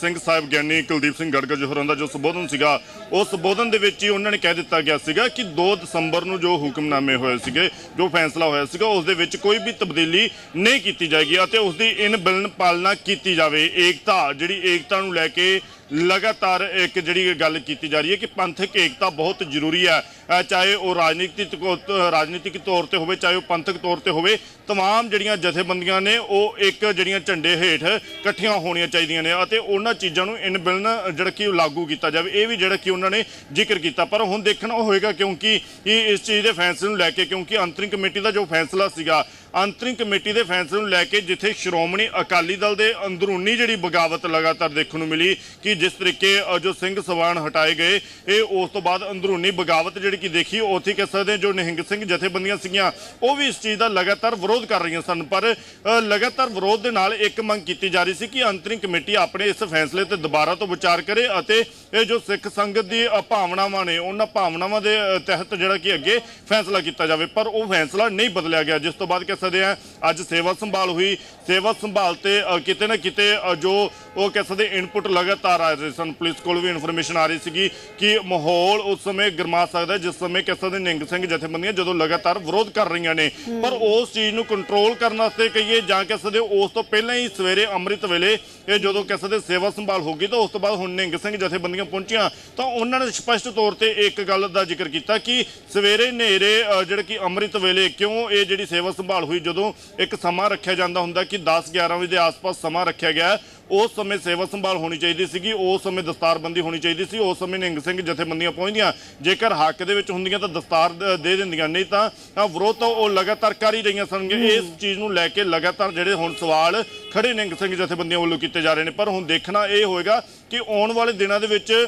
S7: ਸਿੰਘ ਸਾਹਿਬ ਗਿਆਨੀ ਕੁਲਦੀਪ ਸਿੰਘ ਗੜਗੜ ਜੋਹਰਾਂ ਦਾ ਜੋ ਸੰਬੋਧਨ ਸੀਗਾ ਉਸ ਸੰਬੋਧਨ ਦੇ ਵਿੱਚ ਹੀ ਉਹਨਾਂ ਨੇ ਕਹਿ ਦਿੱਤਾ ਗਿਆ ਸੀਗਾ ਕਿ 2 ਦਸੰਬਰ ਨੂੰ ਜੋ ਹੁਕਮਨਾਮੇ ਹੋਏ ਸੀਗੇ, ਜੋ ਫੈਸਲਾ ਹੋਇਆ ਸੀਗਾ, ਉਸ ਦੇ ਵਿੱਚ ਕੋਈ ਵੀ ਤਬਦੀਲੀ ਨਹੀਂ ਕੀਤੀ ਜਾਏਗੀ ਅਤੇ ਉਸ ਦੀ ਇਨ ਬਿਲਨ ਪਾਲਣਾ ਕੀਤੀ ਜਾਵੇ। ਏਕਤਾ, ਜਿਹੜੀ ਏਕਤਾ ਨੂੰ ਲੈ ਕੇ ਲਗਾਤਾਰ ਇੱਕ ਜਿਹੜੀ ਗੱਲ ਕੀਤੀ ਜਾ ਰਹੀ ਹੈ ਕਿ ਪੰਥਕ ਏਕਤਾ ਬਹੁਤ ਜ਼ਰੂਰੀ ਹੈ ਅ, ਚਾਹੇ ਉਹ ਰਾਜਨੀਤਿਕ ਤੌਰ- ਰਾਜਨੀਤਿਕ ਤੌਰ ਤੇ ਹੋਵੇ ਚਾਹੇ ਉਹ ਪੰਥਕ ਤੌਰ ਤੇ ਹੋਵੇ तमाम ਜਿਹੜੀਆਂ ਜਥੇਬੰਦੀਆਂ ਨੇ ਉਹ ਇੱਕ ਜਿਹੜੀਆਂ ਝੰਡੇ ਹੇਠ ਇਕੱਠੀਆਂ ਹੋਣੀਆਂ ਚਾਹੀਦੀਆਂ ਨੇ ਅਤੇ ਉਹਨਾਂ ਚੀਜ਼ਾਂ ਨੂੰ ਇਨ ਬਿਲਨ ਜਿਹੜਾ ਕਿ ਉਹ ਲਾਗੂ ਕੀਤਾ ਜਾਵੇ ਇਹ ਵੀ ਜਿਹੜਾ ਕਿ ਉਹਨਾਂ ਨੇ ਜ਼ਿਕਰ ਕੀਤਾ ਪਰ ਹੁਣ ਦੇਖਣਾ ਹੋਏਗਾ ਕਿਉਂਕਿ ਇਹ ਇਸ ਚੀਜ਼ ਦੇ ਫੈਸਲੇ ਨੂੰ ਲੈ ਕੇ ਕਿਉਂਕਿ ਅੰਤਰਿਮ ਕਮੇਟੀ ਦਾ ਜੋ ਫੈਸਲਾ ਸੀਗਾ ਅੰਤਰਿਮ ਕਮੇਟੀ ਦੇ ਫੈਸਲੇ ਨੂੰ ਲੈ ਕੇ ਜਿੱਥੇ ਸ਼੍ਰੋਮਣੀ ਅਕਾਲੀ ਦਲ ਦੇ ਅੰਦਰੂਨੀ ਜਿਹੜੀ ਬਗਾਵਤ ਲਗਾਤਾਰ ਦੇਖਣ ਨੂੰ ਮਿਲੀ ਕਿ ਜਿਸ ਤਰੀਕੇ ਜੋ ਸਿੰਘ ਸਵਾਨ ਹਟਾਏ ਗਏ, ਇਹ ਉਸ ਤੋਂ ਬਾਅਦ ਅੰਦਰੂਨੀ ਬਗਾਵਤ ਜਿਹੜੀ ਕਿ ਦੇਖੀ, ਉੱਥੇ ਕਹਿ ਸਕਦੇ ਜੋ ਨਿਹੰਗ ਸਿੰਘ ਜਥੇਬੰਦੀਆਂ ਸੀਗੀਆਂ, ਉਹ ਵੀ ਇਸ ਚੀਜ਼ ਦਾ ਲਗਾਤਾਰ ਵਿਰੋਧ ਕਰ ਰਹੀਆਂ ਸਨ। ਪਰ ਲਗਾਤਾਰ ਵਿਰੋਧ ਦੇ ਨਾਲ ਇੱਕ ਮੰਗ ਕੀਤੀ ਜਾ ਰਹੀ ਸੀ ਕਿ ਅੰਤਰਿਮ ਕਮੇਟੀ ਆਪਣੇ ਇਸ ਫੈਸਲੇ ਤੇ ਦੁਬਾਰਾ ਤੋਂ ਵਿਚਾਰ ਕਰੇ ਅਤੇ ਇਹ ਜੋ ਸਿੱਖ ਸੰਗਤ ਦੀ ਭਾਵਨਾਵਾਂ ਨੇ, ਉਹਨਾਂ ਭਾਵਨਾਵਾਂ ਦੇ ਤਹਿਤ ਜਿਹੜਾ ਕਿ ਅੱਗੇ ਫੈਸਲਾ ਕੀਤਾ ਜਾਵੇ। ਪਰ ਉਹ ਫੈਸਲਾ ਨਹੀਂ ਬਦਲਿਆ ਗਿਆ, ਜਿਸ ਤੋਂ ਬਾਅਦ ਕਹਿ ਸਕਦੇ ਆ। ਅੱਜ ਸੇਵਾ ਸੰਭਾਲ ਹੋਈ। ਸੇਵਾ ਸੰਭਾਲ ਤੇ ਕਿਤੇ ਨਾ ਕਿਤੇ ਜੋ ਉਹ ਕਹਿ ਸਕਦੇ ਇਨਪੁਟ ਲਗਾਤਾਰ ਆ ਰਹੇ ਸਨ। ਪੁਲਿਸ ਕੋਲ ਵੀ ਇਨਫੋਰਮੇਸ਼ਨ ਆ ਰਹੀ ਸੀਗੀ ਕਿ ਮਾਹੌਲ ਉਸ ਸਮੇਂ ਗਰਮਾ ਸਕਦਾ ਜਿਸ ਸਮੇਂ ਕਹਿ ਸਕਦੇ ਨਿੰਗ ਸਿੰਘ ਜਥੇਬੰਦੀਆਂ ਜਦੋਂ ਲਗਾਤਾਰ ਵਿਰੋਧ ਕਰ ਰਹੀਆਂ ਨੇ। ਪਰ ਉਸ ਚੀਜ਼ ਨੂੰ ਕੰਟਰੋਲ ਕਰਨ ਵਾਸਤੇ ਕਹੀਏ ਜਾਂ ਕਹਿ ਸਕਦੇ ਉਸ ਤੋਂ ਪਹਿਲਾਂ ਹੀ ਸਵੇਰੇ ਅੰਮ੍ਰਿਤ ਵੇਲੇ ਇਹ ਜਦੋਂ ਕਹਿ ਸਕਦੇ ਸੇਵਾ ਸੰਭਾਲ ਹੋ ਗਈ ਤਾਂ ਉਸ ਤੋਂ ਬਾਅਦ ਹੁਣ ਨਿੰਗ ਸਿੰਘ ਜਥੇਬੰਦੀਆਂ ਪਹੁੰਚੀਆਂ ਤਾਂ ਉਹਨਾਂ ਨੇ ਸਪਸ਼ਟ ਤੌਰ ਤੇ ਇੱਕ ਗੱਲ ਦਾ ਜ਼ਿਕਰ ਕੀਤਾ ਕਿ ਸਵੇਰੇ ਹਨੇਰੇ ਜਿਹੜਾ ਕਿ ਅੰਮ੍ਰਿਤ ਵੇਲੇ ਕਿਉਂ ਇਹ ਜਿਹੜੀ ਸੇਵਾ ਸੰਭਾਲ ਹੋਈ, ਜਦੋਂ ਇੱਕ ਸਮਾਂ ਰੱਖਿਆ ਜਾਂਦਾ ਹੁੰਦਾ ਕਿ 10 11 ਵਜੇ ਦੇ ਆਸ-ਪਾਸ ਸਮਾਂ ਰੱਖਿਆ ਗਿਆ ਉਸ ਸਮੇਂ ਸੇਵਾ ਸੰਭਾਲ ਹੋਣੀ ਚਾਹੀਦੀ ਸੀਗੀ ਉਸ ਸਮੇਂ ਦਸਤਾਰਬੰਦੀ ਹੋਣੀ ਚਾਹੀਦੀ ਸੀ ਉਸ ਸਮੇਂ ਨਿਹੰਗ ਸਿੰਘ ਜਥੇਬੰਦੀਆਂ ਪਹੁੰਚਦੀਆਂ। ਜੇਕਰ ਹੱਕ ਦੇ ਵਿੱਚ ਹੁੰਦੀਆਂ ਤਾਂ ਦਸਤਾਰ ਦ- ਦਿੰਦੀਆਂ ਨਹੀਂ ਤਾਂ ਵਿਰੋਧ ਤਾਂ ਉਹ ਲਗਾਤਾਰ ਕਰ ਹੀ ਰਹੀਆਂ ਸਨ ਇਸ ਚੀਜ਼ ਨੂੰ ਲੈ ਕੇ ਲਗਾਤਾਰ ਜਿਹੜੇ ਹੁਣ ਸਵਾਲ ਖੜੇ ਨਿਹੰਗ ਸਿੰਘ ਜਥੇਬੰਦੀਆਂ ਵੱਲੋਂ ਕੀਤੇ ਜਾ ਰਹੇ ਨੇ। ਪਰ ਹੁਣ ਦੇਖਣਾ ਇਹ ਹੋਏਗਾ ਕਿ ਆਉਣ ਵਾਲੇ ਦਿਨਾਂ ਦੇ ਵਿੱਚ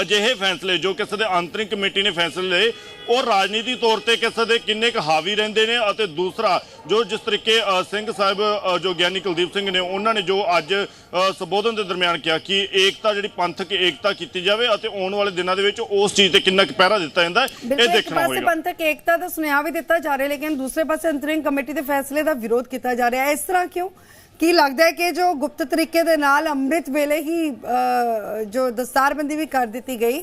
S7: ਅਜਿਹੇ ਫੈਸਲੇ ਜੋ ਕਿਸੇ ਦੇ ਆਂਤਰਿਕ ਕਮੇਟੀ ਨੇ ਫੈਸਲੇ ਲਏ ਉਹ ਰਾਜਨੀਤੀ ਤੌਰ ਤੇ ਕਿਸੇ ਦੇ ਕਿੰਨੇ ਕੁ ਹਾਵੀ ਰਹਿੰਦੇ ਨੇ ਅਤੇ ਦੂਸਰਾ ਜੋ ਜਿਸ ਤਰੀਕੇ ਸਿੰਘ ਸਾਹਿਬ ਜੋ ਗਿਆਨੀ ਕੁਲਦੀਪ ਸਿੰਘ ਨੇ ਉਹਨਾਂ ਨੇ ਜੋ ਅੱਜ ਸੰਬੋਧਨ ਦੇ ਦਰਮਿਆਨ ਕਿਹਾ ਕਿ ਏਕਤਾ ਜਿਹੜੀ ਪੰਥਕ ਏਕਤਾ ਕੀਤੀ ਜਾਵੇ ਅਤੇ ਆਉਣ ਵਾਲੇ ਦਿਨਾਂ ਦੇ ਵਿੱਚ ਉਸ ਚੀਜ਼ ਤੇ ਕਿੰਨਾ ਕੁ ਪਹਿਰਾ ਦਿੱਤਾ ਜਾਂਦਾ ਇਹ ਦੇਖਣਾ ਹੋਏਗਾ।
S1: ਪੰਥਕ ਏਕਤਾ ਦਾ ਸੁਨੇਹਾ ਵੀ ਦਿੱਤਾ ਜਾ ਰਿਹਾ ਲੇਕਿਨ ਦੂਸਰੇ ਪਾਸੇ ਅੰਤਰਿਮ ਕਮੇਟੀ ਦੇ ਫੈਸਲੇ ਦਾ ਵਿਰੋਧ ਕੀਤਾ ਜਾ ਰਿਹਾ। ਹੈ ਇਸ ਤਰ੍ਹਾਂ ਕਿਉਂ? ਕੀ ਲੱਗਦਾ ਹੈ ਕਿ ਜੋ ਗੁਪਤ ਤਰੀਕੇ ਦੇ ਨਾਲ ਅੰਮ੍ਰਿਤ ਵੇਲੇ ਹੀ ਜੋ ਦਸਤਾਰਬੰਦੀ ਵੀ ਕਰ ਦਿੱਤੀ ਗਈ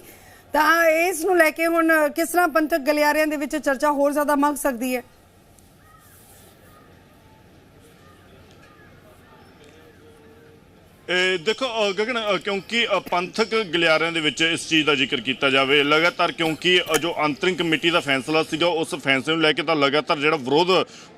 S1: ਤਾਂ ਇਸ ਨੂੰ ਲੈ ਕੇ ਹੁਣ ਕਿਸ ਤਰ੍ਹਾਂ ਪੰਥਕ ਗਲਿਆਰਿਆਂ ਦੇ ਵਿੱਚ ਚਰਚਾ ਹੋਰ ਜ਼ਿਆਦਾ ਮੰਗ ਸਕਦੀ ਹੈ?
S7: ਦੇਖੋ ਗਗਨ ਕਿਉਂਕਿ ਪੰਥਕ ਗਲਿਆਰਿਆਂ ਦੇ ਵਿੱਚ ਇਸ ਚੀਜ਼ ਦਾ ਜ਼ਿਕਰ ਕੀਤਾ ਜਾਵੇ, ਲਗਾਤਾਰ ਕਿਉਂਕਿ ਜੋ ਅੰਤਰਿਮ ਕਮੇਟੀ ਦਾ ਫੈਸਲਾ ਸੀਗਾ, ਉਸ ਫੈਸਲੇ ਨੂੰ ਲੈ ਕੇ ਤਾਂ ਲਗਾਤਾਰ ਜਿਹੜਾ ਵਿਰੋਧ,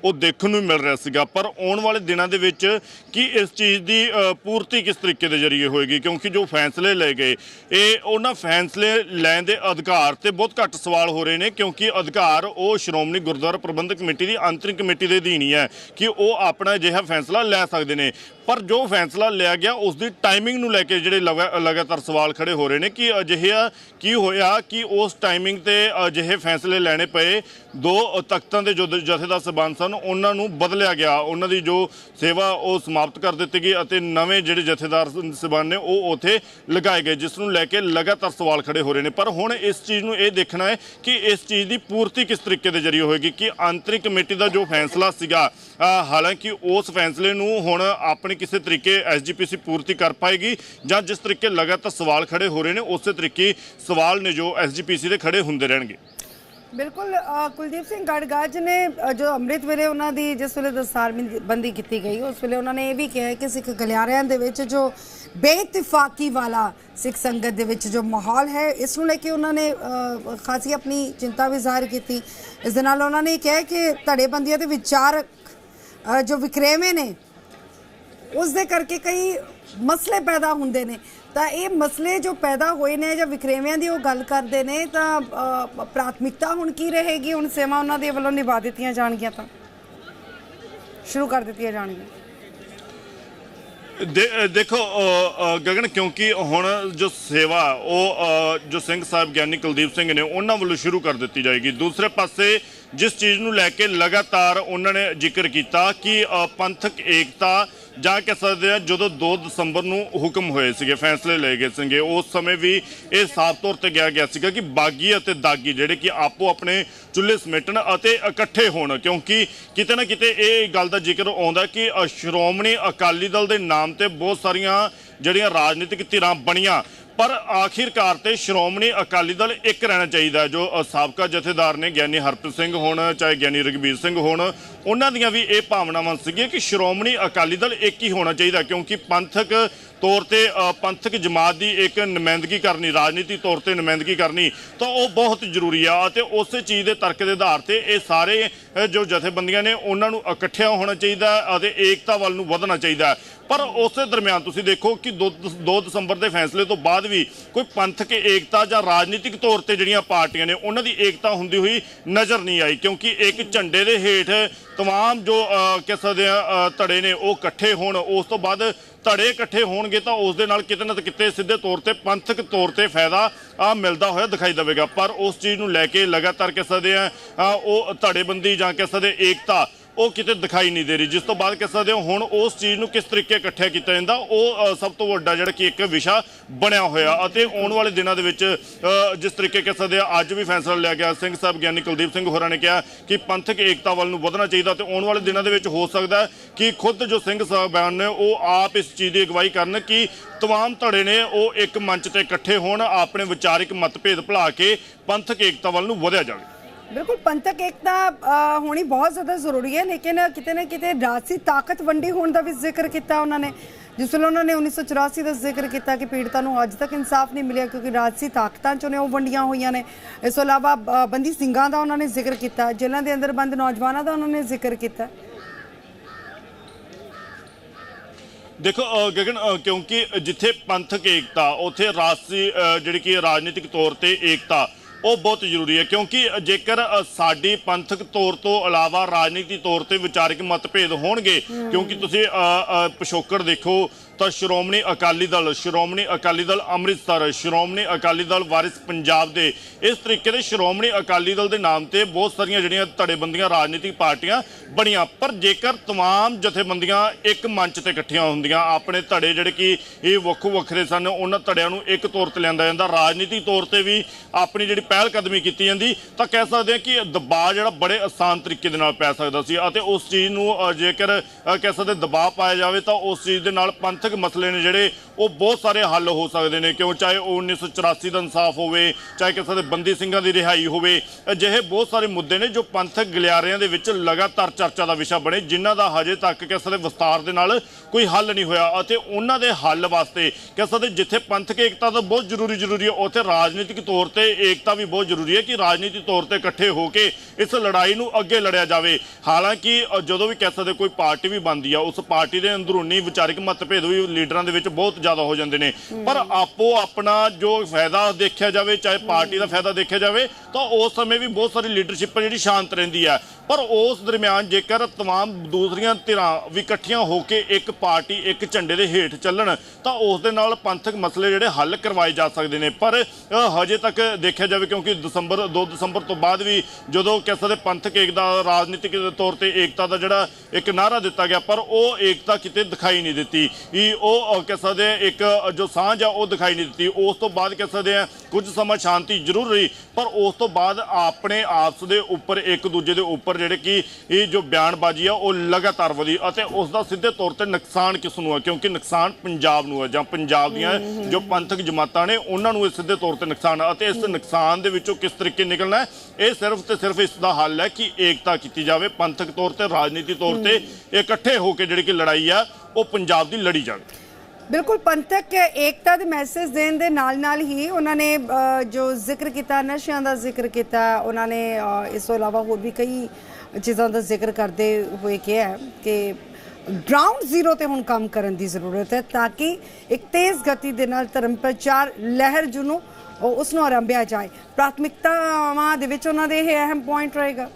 S7: ਉਹ ਦੇਖਣ ਨੂੰ ਮਿਲ ਰਿਹਾ ਸੀਗਾ। ਪਰ ਆਉਣ ਵਾਲੇ ਦਿਨਾਂ ਦੇ ਵਿੱਚ ਕੀ ਇਸ ਚੀਜ਼ ਦੀ ਪੂਰਤੀ ਕਿਸ ਤਰੀਕੇ ਦੇ ਜ਼ਰੀਏ ਹੋਏਗੀ? ਕਿਉਂਕਿ ਜੋ ਫੈਸਲੇ ਲਏ ਗਏ, ਇਹ ਉਹਨਾਂ ਫੈਸਲੇ ਲੈਣ ਦੇ ਅਧਿਕਾਰ ਤੇ ਬਹੁਤ ਘੱਟ ਸਵਾਲ ਹੋ ਰਹੇ ਨੇ, ਕਿਉਂਕਿ ਅਧਿਕਾਰ ਉਹ ਸ਼੍ਰੋਮਣੀ ਗੁਰਦੁਆਰਾ ਪ੍ਰਬੰਧਕ ਕਮੇਟੀ ਦੀ ਅੰਤਰਿਮ ਕਮੇਟੀ ਦੇ ਅਧੀਨ ਹੀ ਹੈ ਕਿ ਉਹ ਆਪਣਾ ਅਜਿਹਾ ਫੈਸਲਾ ਲੈ ਸਕਦੇ ਨੇ। ਪਰ ਜੋ ਫੈਸਲਾ ਲਿਆ ਗਿਆ, ਉਸ ਦੀ ਟਾਈਮਿੰਗ ਨੂੰ ਲੈ ਕੇ ਜਿਹੜੇ ਲਗਾ- ਲਗਾਤਾਰ ਸਵਾਲ ਖੜੇ ਹੋ ਰਹੇ ਨੇ, ਕਿ ਅਜਿਹਾ ਕੀ ਹੋਇਆ, ਕਿ ਉਸ ਟਾਈਮਿੰਗ ਤੇ ਅਜਿਹੇ ਫੈਸਲੇ ਲੈਣੇ ਪਏ ਦੋ ਤਖਤਾਂ ਦੇ ਜੋ ਦ- ਜਥੇਦਾਰ ਸਬਾਨ ਸਨ, ਉਹਨਾਂ ਨੂੰ ਬਦਲਿਆ ਗਿਆ। ਉਹਨਾਂ ਦੀ ਜੋ ਸੇਵਾ ਉਹ ਸਮਾਪਤ ਕਰ ਦਿੱਤੀ ਗਈ ਅਤੇ ਨਵੇਂ ਜਿਹੜੇ ਜਥੇਦਾਰ ਸਬਾਨ ਨੇ, ਉਹ ਉੱਥੇ ਲਗਾਏ ਗਏ, ਜਿਸ ਨੂੰ ਲੈ ਕੇ ਲਗਾਤਾਰ ਸਵਾਲ ਖੜੇ ਹੋ ਰਹੇ ਨੇ। ਪਰ ਹੁਣ ਇਸ ਚੀਜ਼ ਨੂੰ ਇਹ ਦੇਖਣਾ ਹੈ ਕਿ ਇਸ ਚੀਜ਼ ਦੀ ਪੂਰਤੀ ਕਿਸ ਤਰੀਕੇ ਦੇ ਜ਼ਰੀਏ ਹੋਏਗੀ, ਕਿ ਆਂਤਰਿਕ ਕਮੇਟੀ ਦਾ ਜੋ ਫੈਸਲਾ ਸੀਗਾ ਹਾਲਾਂਕਿ ਉਸ ਫੈਸਲੇ ਨੂੰ ਹੁਣ ਆਪਣੀ ਕਿਸੇ ਤਰੀਕੇ ਐਸਜੀਪੀਸੀ ਪੂਰਤੀ ਕਰ ਪਾਏਗੀ ਜਾਂ ਜਿਸ ਤਰੀਕੇ ਲਗਾਤਾਰ ਸਵਾਲ ਖੜੇ ਹੋ ਰਹੇ ਨੇ, ਉਸੇ ਤਰੀਕੇ ਸਵਾਲ ਨੇ ਜੋ ਐਸਜੀਪੀਸੀ ਦੇ ਖੜੇ ਹੁੰਦੇ ਰਹਿਣਗੇ।
S1: ਬਿਲਕੁਲ ਕੁਲਦੀਪ ਸਿੰਘ ਗੜਗਾਜ ਨੇ ਜੋ ਅੰਮ੍ਰਿਤ ਵੇਲੇ ਉਹਨਾਂ ਦੀ ਜਿਸ ਵੇਲੇ ਦਸਤਾਰ ਬੰਦੀ ਕੀਤੀ ਗਈ, ਉਸ ਵੇਲੇ ਉਹਨਾਂ ਨੇ ਇਹ ਵੀ ਕਿਹਾ ਕਿ ਸਿੱਖ ਗਲਿਆਰਿਆਂ ਦੇ ਵਿੱਚ ਜੋ ਬੇਇਤਫਾਕੀ ਵਾਲਾ ਸਿੱਖ ਸੰਗਤ ਦੇ ਵਿੱਚ ਜੋ ਮਾਹੌਲ ਹੈ, ਇਸ ਨੂੰ ਲੈ ਕੇ ਉਹਨਾਂ ਨੇ ਖਾਸੀ ਆਪਣੀ ਚਿੰਤਾ ਵੀ ਜ਼ਾਹਿਰ ਕੀਤੀ। ਇਸ ਦੇ ਨਾਲ ਉਹਨਾਂ ਨੇ ਕਿਹਾ ਕਿ ਧੜੇਬੰਦੀਆਂ ਦੇ ਵਿਚਾਰ ਜੋ ਵਿਕਰੇਵੇਂ ਨੇ, ਉਸ ਦੇ ਕਰਕੇ ਕਈ ਮਸਲੇ ਪੈਦਾ ਹੁੰਦੇ ਨੇ। ਤਾਂ ਇਹ ਮਸਲੇ ਜੋ ਪੈਦਾ ਹੋਏ ਨੇ ਜਾਂ ਵਿਕਰੇਵਿਆਂ ਦੀ ਉਹ ਗੱਲ ਕਰਦੇ ਨੇ, ਤਾਂ ਪ੍ਰਾਥਮਿਕਤਾ ਹੁਣ ਕੀ ਰਹੇਗੀ? ਹੁਣ ਸੇਵਾ ਉਹਨਾਂ ਦੇ ਵੱਲੋਂ ਨਿਭਾ ਦਿੱਤੀਆਂ ਜਾਣਗੀਆਂ ਤਾਂ? ਸ਼ੁਰੂ ਕਰ ਦਿੱਤੀਆਂ ਜਾਣਗੀਆਂ।
S7: ਦੇਖੋ ਗਗਨ, ਕਿਉਂਕਿ ਹੁਣ ਜੋ ਸੇਵਾ, ਉਹ ਜੋ ਸਿੰਘ ਸਾਹਿਬ ਗਿਆਨੀ ਕੁਲਦੀਪ ਸਿੰਘ ਨੇ ਉਹਨਾਂ ਵੱਲੋਂ ਸ਼ੁਰੂ ਕਰ ਦਿੱਤੀ ਜਾਏਗੀ। ਦੂਸਰੇ ਪਾਸੇ, ਜਿਸ ਚੀਜ਼ ਨੂੰ ਲੈ ਕੇ ਲਗਾਤਾਰ ਉਹਨਾਂ ਨੇ ਜ਼ਿਕਰ ਕੀਤਾ ਕਿ ਪੰਥਕ ਏਕਤਾ ਜਾਂ ਕਹਿ ਸਕਦੇ ਆ, ਜਦੋਂ 2 ਦਸੰਬਰ ਨੂੰ ਹੁਕਮ ਹੋਏ ਸੀਗੇ, ਫੈਸਲੇ ਲਏ ਗਏ ਸੀਗੇ, ਉਸ ਸਮੇਂ ਵੀ ਇਹ ਸਾਫ਼ ਤੌਰ ਤੇ ਕਿਹਾ ਗਿਆ ਸੀਗਾ ਕਿ ਬਾਗੀ ਅਤੇ ਦਾਗੀ ਜਿਹੜੇ ਕਿ ਆਪੋ ਆਪਣੇ ਚੁੱਲ੍ਹੇ ਸਮੇਟਣ ਅਤੇ ਇਕੱਠੇ ਹੋਣ, ਕਿਉਂਕਿ ਕਿਤੇ ਨਾ ਕਿਤੇ ਇਹ ਗੱਲ ਦਾ ਜ਼ਿਕਰ ਆਉਂਦਾ ਕਿ ਸ਼੍ਰੋਮਣੀ ਅਕਾਲੀ ਦਲ ਦੇ ਨਾਮ ਤੇ ਬਹੁਤ ਸਾਰੀਆਂ ਜਿਹੜੀਆਂ ਰਾਜਨੀਤਿਕ ਧਿਰਾਂ ਬਣੀਆਂ ਪਰ ਆਖਿਰਕਾਰ ਤੇ ਸ਼੍ਰੋਮਣੀ ਅਕਾਲੀ ਦਲ ਇੱਕ ਰਹਿਣਾ ਚਾਹੀਦਾ ਜੋ ਸਾਬਕਾ ਜਥੇਦਾਰ ਨੇ ਗਿਆਨੀ ਹਰਪ੍ਰੀਤ ਸਿੰਘ ਹੋਣ, ਚਾਹੇ ਗਿਆਨੀ ਰਗਵੀਰ ਸਿੰਘ ਹੋਣ, ਉਹਨਾਂ ਦੀਆਂ ਵੀ ਇਹ ਭਾਵਨਾਵਾਂ ਸੀਗੀਆਂ ਕਿ ਸ਼੍ਰੋਮਣੀ ਅਕਾਲੀ ਦਲ ਇੱਕ ਹੀ ਹੋਣਾ ਚਾਹੀਦਾ ਕਿਉਂਕਿ ਪੰਥਕ ਤੌਰ ਤੇ ਪੰਥਕ ਜਮਾਤ ਦੀ ਇੱਕ ਨੁਮਾਇੰਦਗੀ ਕਰਨੀ, ਰਾਜਨੀਤੀ ਤੌਰ ਤੇ ਨੁਮਾਇੰਦਗੀ ਕਰਨੀ ਤਾਂ ਉਹ ਬਹੁਤ ਜ਼ਰੂਰੀ ਆ ਅਤੇ ਉਸੇ ਚੀਜ਼ ਦੇ ਤਰਕ ਦੇ ਆਧਾਰ ਤੇ ਇਹ ਸਾਰੇ ਜੋ ਜਥੇਬੰਦੀਆਂ ਨੇ ਉਹਨਾਂ ਨੂੰ ਇਕੱਠਿਆਂ ਹੋਣਾ ਚਾਹੀਦਾ ਅਤੇ ਏਕਤਾ ਵੱਲ ਨੂੰ ਵਧਣਾ ਚਾਹੀਦਾ ਪਰ ਉਸੇ ਦਰਮਿਆਨ ਤੁਸੀਂ ਦੇਖੋ ਕਿ 2 ਦਸੰਬਰ ਦੇ ਫੈਸਲੇ ਤੋਂ ਬਾਅਦ ਵੀ ਕੋਈ ਪੰਥਕ ਏਕਤਾ ਜਾਂ ਰਾਜਨੀਤਿਕ ਤੌਰ ਤੇ ਜਿਹੜੀਆਂ ਪਾਰਟੀਆਂ ਨੇ ਉਹਨਾਂ ਦੀ ਏਕਤਾ ਹੁੰਦੀ ਹੋਈ ਨਜ਼ਰ ਨਹੀਂ ਆਈ ਕਿਉਂਕਿ ਇੱਕ ਝੰਡੇ ਦੇ ਹੇਠ ਤਮਾਮ ਜੋ ਅ, ਕਹਿ ਸਕਦੇ ਆ ਧੜੇ ਨੇ ਉਹ ਇਕੱਠੇ ਹੋਣ। ਉਸ ਤੋਂ ਬਾਅਦ ਧੜੇ ਇਕੱਠੇ ਹੋਣਗੇ ਤਾਂ ਉਸ ਦੇ ਨਾਲ ਕਿਤੇ ਨਾ ਕਿਤੇ ਸਿੱਧੇ ਤੌਰ ਤੇ ਪੰਥਕ ਤੌਰ ਤੇ ਫਾਇਦਾ ਆ ਮਿਲਦਾ ਹੋਇਆ ਦਿਖਾਈ ਦੇਵੇਗਾ। ਪਰ ਉਸ ਚੀਜ਼ ਨੂੰ ਲੈ ਕੇ ਲਗਾਤਾਰ ਕਹਿ ਸਕਦੇ ਆ ਉਹ ਧੜੇਬੰਦੀ ਜਾਂ ਕਹਿ ਸਕਦੇ ਏਕਤਾ ਉਹ ਕਿਤੇ ਦਿਖਾਈ ਨਹੀਂ ਦੇ ਰਹੀ। ਜਿਸ ਤੋਂ ਬਾਅਦ ਕਹਿ ਸਕਦੇ ਹੋ, ਹੁਣ ਉਸ ਚੀਜ਼ ਨੂੰ ਕਿਸ ਤਰੀਕੇ ਇਕੱਠਿਆ ਕੀਤਾ ਜਾਂਦਾ, ਉਹ ਸਭ ਤੋਂ ਵੱਡਾ ਜਿਹੜਾ ਕਿ ਇੱਕ ਵਿਸ਼ਾ ਬਣਿਆ ਹੋਇਆ। ਅਤੇ ਆਉਣ ਵਾਲੇ ਦਿਨਾਂ ਦੇ ਵਿੱਚ ਜਿਸ ਤਰੀਕੇ ਕਹਿ ਸਕਦੇ ਆ, ਅੱਜ ਵੀ ਫੈਸਲਾ ਲਿਆ ਗਿਆ। ਸਿੰਘ ਸਾਹਿਬ ਗਿਆਨੀ ਕੁਲਦੀਪ ਸਿੰਘ ਹੋਰਾਂ ਨੇ ਕਿਹਾ ਕਿ ਪੰਥਕ ਏਕਤਾ ਵੱਲ ਨੂੰ ਵਧਣਾ ਚਾਹੀਦਾ ਤੇ ਆਉਣ ਵਾਲੇ ਦਿਨਾਂ ਦੇ ਵਿੱਚ ਹੋ ਸਕਦਾ ਕਿ ਖੁਦ ਜੋ ਸਿੰਘ ਸਾਹਿਬਾਨ ਨੇ, ਉਹ ਆਪ ਇਸ ਚੀਜ਼ ਦੀ ਅਗਵਾਈ ਕਰਨ ਕਿ ਤਮਾਮ ਧੜੇ ਨੇ ਉਹ ਇੱਕ ਮੰਚ ਤੇ ਇਕੱਠੇ ਹੋਣ, ਆਪਣੇ ਵਿਚਾਰਿਕ ਮਤਭੇਦ ਭੁਲਾ ਕੇ ਪੰਥਕ ਏਕਤਾ ਵੱਲ ਨੂੰ ਵਧਿਆ ਜਾਵੇ।
S1: ਬਿਲਕੁਲ, ਪੰਥਕ ਏਕਤਾ ਹੋਣੀ ਬਹੁਤ ਜ਼ਿਆਦਾ ਜ਼ਰੂਰੀ ਹੈ, ਲੇਕਿਨ ਕਿਤੇ ਨਾ ਕਿਤੇ ਰਾਜਸੀ ਤਾਕਤ ਵੰਡੀ ਹੋਣ ਦਾ ਵੀ ਜ਼ਿਕਰ ਕੀਤਾ ਉਹਨਾਂ ਨੇ। ਜਿਸ ਵੇਲੇ ਉਹਨਾਂ ਨੇ 1984 ਦਾ ਜ਼ਿਕਰ ਕੀਤਾ ਕਿ ਪੀੜਤਾਂ ਨੂੰ ਅੱਜ ਤੱਕ ਇਨਸਾਫ ਨਹੀਂ ਮਿਲਿਆ ਕਿਉਂਕਿ ਰਾਜਸੀ ਤਾਕਤਾਂ ਚੋਂ ਨੇ ਉਹ ਵੰਡੀਆਂ ਹੋਈਆਂ ਨੇ। ਇਸ ਤੋਂ ਇਲਾਵਾ ਬੰਦੀ ਸਿੰਘਾਂ ਦਾ ਉਹਨਾਂ ਨੇ ਜ਼ਿਕਰ ਕੀਤਾ, ਜੇਲ੍ਹਾਂ ਦੇ ਅੰਦਰ ਬੰਦ ਨੌਜਵਾਨਾਂ ਦਾ ਉਹਨਾਂ ਨੇ ਜ਼ਿਕਰ ਕੀਤਾ।
S7: ਦੇਖੋ ਗਗਨ ਕਿਉਂਕਿ ਜਿੱਥੇ ਪੰਥਕ ਏਕਤਾ, ਉੱਥੇ ਰਾਜਸੀ ਜਿਹੜੀ ਕਿ ਰਾਜਨੀਤਿਕ ਤੌਰ ਤੇ ਏਕਤਾ ਉਹ ਬਹੁਤ ਜ਼ਰੂਰੀ ਹੈ, ਕਿਉਂਕਿ ਜੇਕਰ ਸਾਡੀ ਪੰਥਕ ਤੌਰ ਤੋਂ ਇਲਾਵਾ ਰਾਜਨੀਤੀ ਤੌਰ ਤੇ ਵਿਚਾਰਕ ਮਤਭੇਦ ਹੋਣਗੇ, ਕਿਉਂਕਿ ਤੁਸੀਂ ਪਿਛੋਕੜ ਦੇਖੋ ਤਾਂ ਸ਼੍ਰੋਮਣੀ ਅਕਾਲੀ ਦਲ ਸ਼੍ਰੋਮਣੀ ਅਕਾਲੀ ਦਲ ਅੰਮ੍ਰਿਤਸਰ ਸ਼੍ਰੋਮਣੀ ਅਕਾਲੀ ਦਲ ਵਾਰਿਸ ਪੰਜਾਬ ਦੇ ਇਸ ਤਰੀਕੇ ਦੇ ਸ਼੍ਰੋਮਣੀ ਅਕਾਲੀ ਦਲ ਦੇ ਨਾਮ ਤੇ ਬਹੁਤ ਸਾਰੀਆਂ ਜਿਹੜੀਆਂ ਧੜੇਬੰਦੀਆਂ ਰਾਜਨੀਤਿਕ ਪਾਰਟੀਆਂ ਬਣੀਆਂ ਪਰ ਜੇਕਰ तमाम ਜਥੇਬੰਦੀਆਂ ਇੱਕ ਮੰਚ ਤੇ ਇਕੱਠੀਆਂ ਹੁੰਦੀਆਂ ਆਪਣੇ ਧੜੇ ਜਿਹੜੇ ਕਿ ਇਹ ਵੱਖੋ ਵੱਖਰੇ ਸਨ ਉਹਨਾਂ ਧੜਿਆਂ ਨੂੰ ਇੱਕ ਤੌਰ ਤੇ ਲਿਆਂਦਾ ਜਾਂਦਾ ਰਾਜਨੀਤੀ ਤੌਰ ਤੇ ਵੀ ਆਪਣੀ ਜਿਹੜੀ ਪਹਿਲ ਕਦਮੀ ਕੀਤੀ ਜਾਂਦੀ ਤਾਂ ਕਹਿ ਸਕਦੇ ਹਾਂ ਕਿ ਦਬਾਅ ਜਿਹੜਾ ਬੜੇ ਆਸਾਨ ਤਰੀਕੇ ਦੇ ਨਾਲ ਪੈ ਸਕਦਾ ਸੀ ਅਤੇ ਉਸ ਚੀਜ਼ ਨੂੰ ਅ, ਜੇਕਰ ਅ, ਕਹਿ ਸਕਦੇ ਦਬਾਅ ਪਾਇਆ ਜਾਵੇ ਤਾਂ ਉਸ ਚੀਜ਼ ਦੇ ਨਾਲ ਪੰਥਕ ਮਸਲੇ ਨੇ ਜਿਹੜੇ ਉਹ ਬਹੁਤ ਸਾਰੇ ਹੱਲ ਹੋ ਸਕਦੇ ਨੇ, ਕਿਉਂ? ਚਾਹੇ ਉਹ 1984 ਦਾ ਇਨਸਾਫ ਹੋਵੇ, ਚਾਹੇ ਕਿਸੇ ਦੇ ਬੰਦੀ ਸਿੰਘਾਂ ਦੀ ਰਿਹਾਈ ਹੋਵੇ, ਅਜਿਹੇ ਬਹੁਤ ਸਾਰੇ ਮੁੱਦੇ ਨੇ ਜੋ ਪੰਥਕ ਗਲਿਆਰਿਆਂ ਦੇ ਵਿੱਚ ਲਗਾਤਾਰ ਚਰਚਾ ਦਾ ਵਿਸ਼ਾ ਬਣੇ, ਜਿਨ੍ਹਾਂ ਦਾ ਹਜੇ ਤੱਕ ਕਿਸੇ ਦੇ ਵਿਸਤਾਰ ਦੇ ਨਾਲ ਕੋਈ ਹੱਲ ਨਹੀਂ ਹੋਇਆ ਅਤੇ ਉਹਨਾਂ ਦੇ ਹੱਲ ਵਾਸਤੇ ਕਿਸੇ ਦੇ ਜਿੱਥੇ ਪੰਥਕ ਏਕਤਾ ਤਾਂ ਬਹੁਤ ਜ਼ਰੂਰੀ ਜ਼ਰੂਰੀ ਹੈ, ਉੱਥੇ ਰਾਜਨੀਤਿਕ ਤੌਰ ਤੇ ਏਕਤਾ ਵੀ ਬਹੁਤ ਜ਼ਰੂਰੀ ਹੈ ਕਿ ਰਾਜਨੀਤਿਕ ਤੌਰ ਤੇ ਇਕੱਠੇ ਹੋ ਕੇ ਇਸ ਲੜਾਈ ਨੂੰ ਅੱਗੇ ਲੜਿਆ ਜਾਵੇ। ਹਾਲਾਂਕਿ ਜਦੋਂ ਵੀ ਕਹਿ ਸਕਦੇ ਕੋਈ ਪਾਰਟੀ ਵੀ ਬਣਦੀ ਆ, ਉਸ ਪਾਰਟੀ ਦੇ ਅੰਦਰੂਨੀ ਵਿਚਾਰਿਕ ਮਤਭੇਦ ਵੀ ਲੀਡਰਾਂ ਦੇ ਵਿੱਚ ਬਹੁਤ ਜ਼ਿਆਦਾ ਹੋ ਜਾਂਦੇ ਨੇ। ਪਰ ਆਪੋ ਆਪਣਾ ਜੋ ਫਾਇਦਾ ਦੇਖਿਆ ਜਾਵੇ, ਚਾਹੇ ਪਾਰਟੀ ਦਾ ਫਾਇਦਾ ਦੇਖਿਆ ਜਾਵੇ, ਤਾਂ ਉਸ ਸਮੇਂ ਵੀ ਬਹੁਤ ਸਾਰੀ ਲੀਡਰਸ਼ਿਪ ਜਿਹੜੀ ਸ਼ਾਂਤ ਰਹਿੰਦੀ ਹੈ। ਪਰ ਉਸ ਦਰਮਿਆਨ ਜੇਕਰ तमाम ਦੂਸਰੀਆਂ ਧਿਰਾਂ ਵੀ ਇਕੱਠੀਆਂ ਹੋ ਕੇ ਇੱਕ ਪਾਰਟੀ ਇੱਕ ਝੰਡੇ ਦੇ ਹੇਠ ਚੱਲਣ ਤਾਂ ਉਸ ਦੇ ਨਾਲ ਪੰਥਕ ਮਸਲੇ ਜਿਹੜੇ ਹੱਲ ਕਰਵਾਏ ਜਾ ਸਕਦੇ ਨੇ ਪਰ ਅ, ਹਜੇ ਤੱਕ ਦੇਖਿਆ ਜਾਵੇ ਕਿਉਂਕਿ ਦਸੰਬਰ 2 ਦਸੰਬਰ ਤੋਂ ਬਾਅਦ ਵੀ ਜਦੋਂ ਕਿਸੇ ਦੇ ਪੰਥਕ ਏਕਤਾ ਰਾਜਨੀਤਿਕ ਤੌਰ ਤੇ ਏਕਤਾ ਦਾ ਜਿਹੜਾ ਇੱਕ ਨਾਰਾ ਦਿੱਤਾ ਗਿਆ ਪਰ ਉਹ ਏਕਤਾ ਕਿਤੇ ਦਿਖਾਈ ਨਹੀਂ ਦਿੱਤੀ ਇਹ ਉਹ ਅ, ਕਹਿ ਸਕਦੇ ਆ ਇੱਕ ਜੋ ਸਾਂਝ ਆ ਉਹ ਦਿਖਾਈ ਨਹੀਂ ਦਿੱਤੀ ਉਸ ਤੋਂ ਬਾਅਦ ਕਹਿ ਸਕਦੇ ਆ ਕੁਝ ਸਮਾਂ ਸ਼ਾਂਤੀ ਜ਼ਰੂਰ ਰਹੀ ਪਰ ਉਸ ਤੋਂ ਬਾਅਦ ਆਪਣੇ ਆਪਸ ਦੇ ਉੱਪਰ ਇੱਕ ਦੂਜੇ ਦੇ ਉੱਪਰ ਜਿਹੜੇ ਕਿ ਇਹ ਜੋ ਬਿਆਨਬਾਜ਼ੀ ਆ ਉਹ ਲਗਾਤਾਰ ਵਧੀ ਅਤੇ ਉਸ ਦਾ ਸਿੱਧੇ ਤੌਰ ਤੇ ਨੁਕਸਾਨ ਕਿਸ ਨੂੰ ਆ? ਕਿਉਂਕਿ ਨੁਕਸਾਨ ਪੰਜਾਬ ਨੂੰ ਆ ਜਾਂ ਪੰਜਾਬ ਦੀਆਂ ਜੋ ਪੰਥਕ ਜਮਾਤਾਂ ਨੇ ਉਹਨਾਂ ਨੂੰ ਇਹ ਸਿੱਧੇ ਤੌਰ ਤੇ ਨੁਕਸਾਨ ਆ ਅਤੇ ਇਸ ਨੁਕਸਾਨ ਦੇ ਵਿੱਚੋਂ ਕਿਸ ਤਰੀਕੇ ਨਿਕਲਣਾ ਇਹ ਸਿਰਫ ਤੇ ਸਿਰਫ ਇਸ ਦਾ ਹੱਲ ਹੈ ਕਿ ਏਕਤਾ ਕੀਤੀ ਜਾਵੇ ਪੰਥਕ ਤੌਰ ਤੇ ਰਾਜਨੀਤੀ ਤੌਰ ਤੇ ਇਕੱਠੇ ਹੋ ਕੇ ਜਿਹੜੀ ਕਿ ਲੜਾਈ ਆ ਉਹ ਪੰਜਾਬ ਦੀ ਲੜੀ ਜਾਵੇ।
S1: ਬਿਲਕੁਲ ਪੰਥਕ ਏਕਤਾ ਦੇ ਮੈਸੇਜ ਦੇਣ ਦੇ ਨਾਲ ਨਾਲ ਹੀ ਉਹਨਾਂ ਨੇ ਜੋ ਜ਼ਿਕਰ ਕੀਤਾ ਨਸ਼ਿਆਂ ਦਾ ਜ਼ਿਕਰ ਕੀਤਾ ਉਹਨਾਂ ਨੇ ਇਸ ਤੋਂ ਇਲਾਵਾ ਹੋਰ ਵੀ ਕਈ ਚੀਜ਼ਾਂ ਦਾ ਜ਼ਿਕਰ ਕਰਦੇ ਹੋਏ ਕਿਹਾ ਕਿ ਗਰਾਊਂਡ ਜ਼ੀਰੋ ਤੇ ਹੁਣ ਕੰਮ ਕਰਨ ਦੀ ਜ਼ਰੂਰਤ ਹੈ ਤਾਂ ਕਿ ਇੱਕ ਤੇਜ਼ ਗਤੀ ਦੇ ਨਾਲ ਧਰਮ ਪ੍ਰਚਾਰ ਲਹਿਰ ਜਿਹਨੂੰ ਉਸ ਨੂੰ ਆਰੰਭਿਆ ਜਾਏ। ਪ੍ਰਾਥਮਿਕਤਾਵਾਂ ਦੇ ਵਿੱਚ ਉਹਨਾਂ ਦੇ ਇਹ ਅਹਿਮ ਪੁਆਇੰਟ ਰਹੇਗਾ।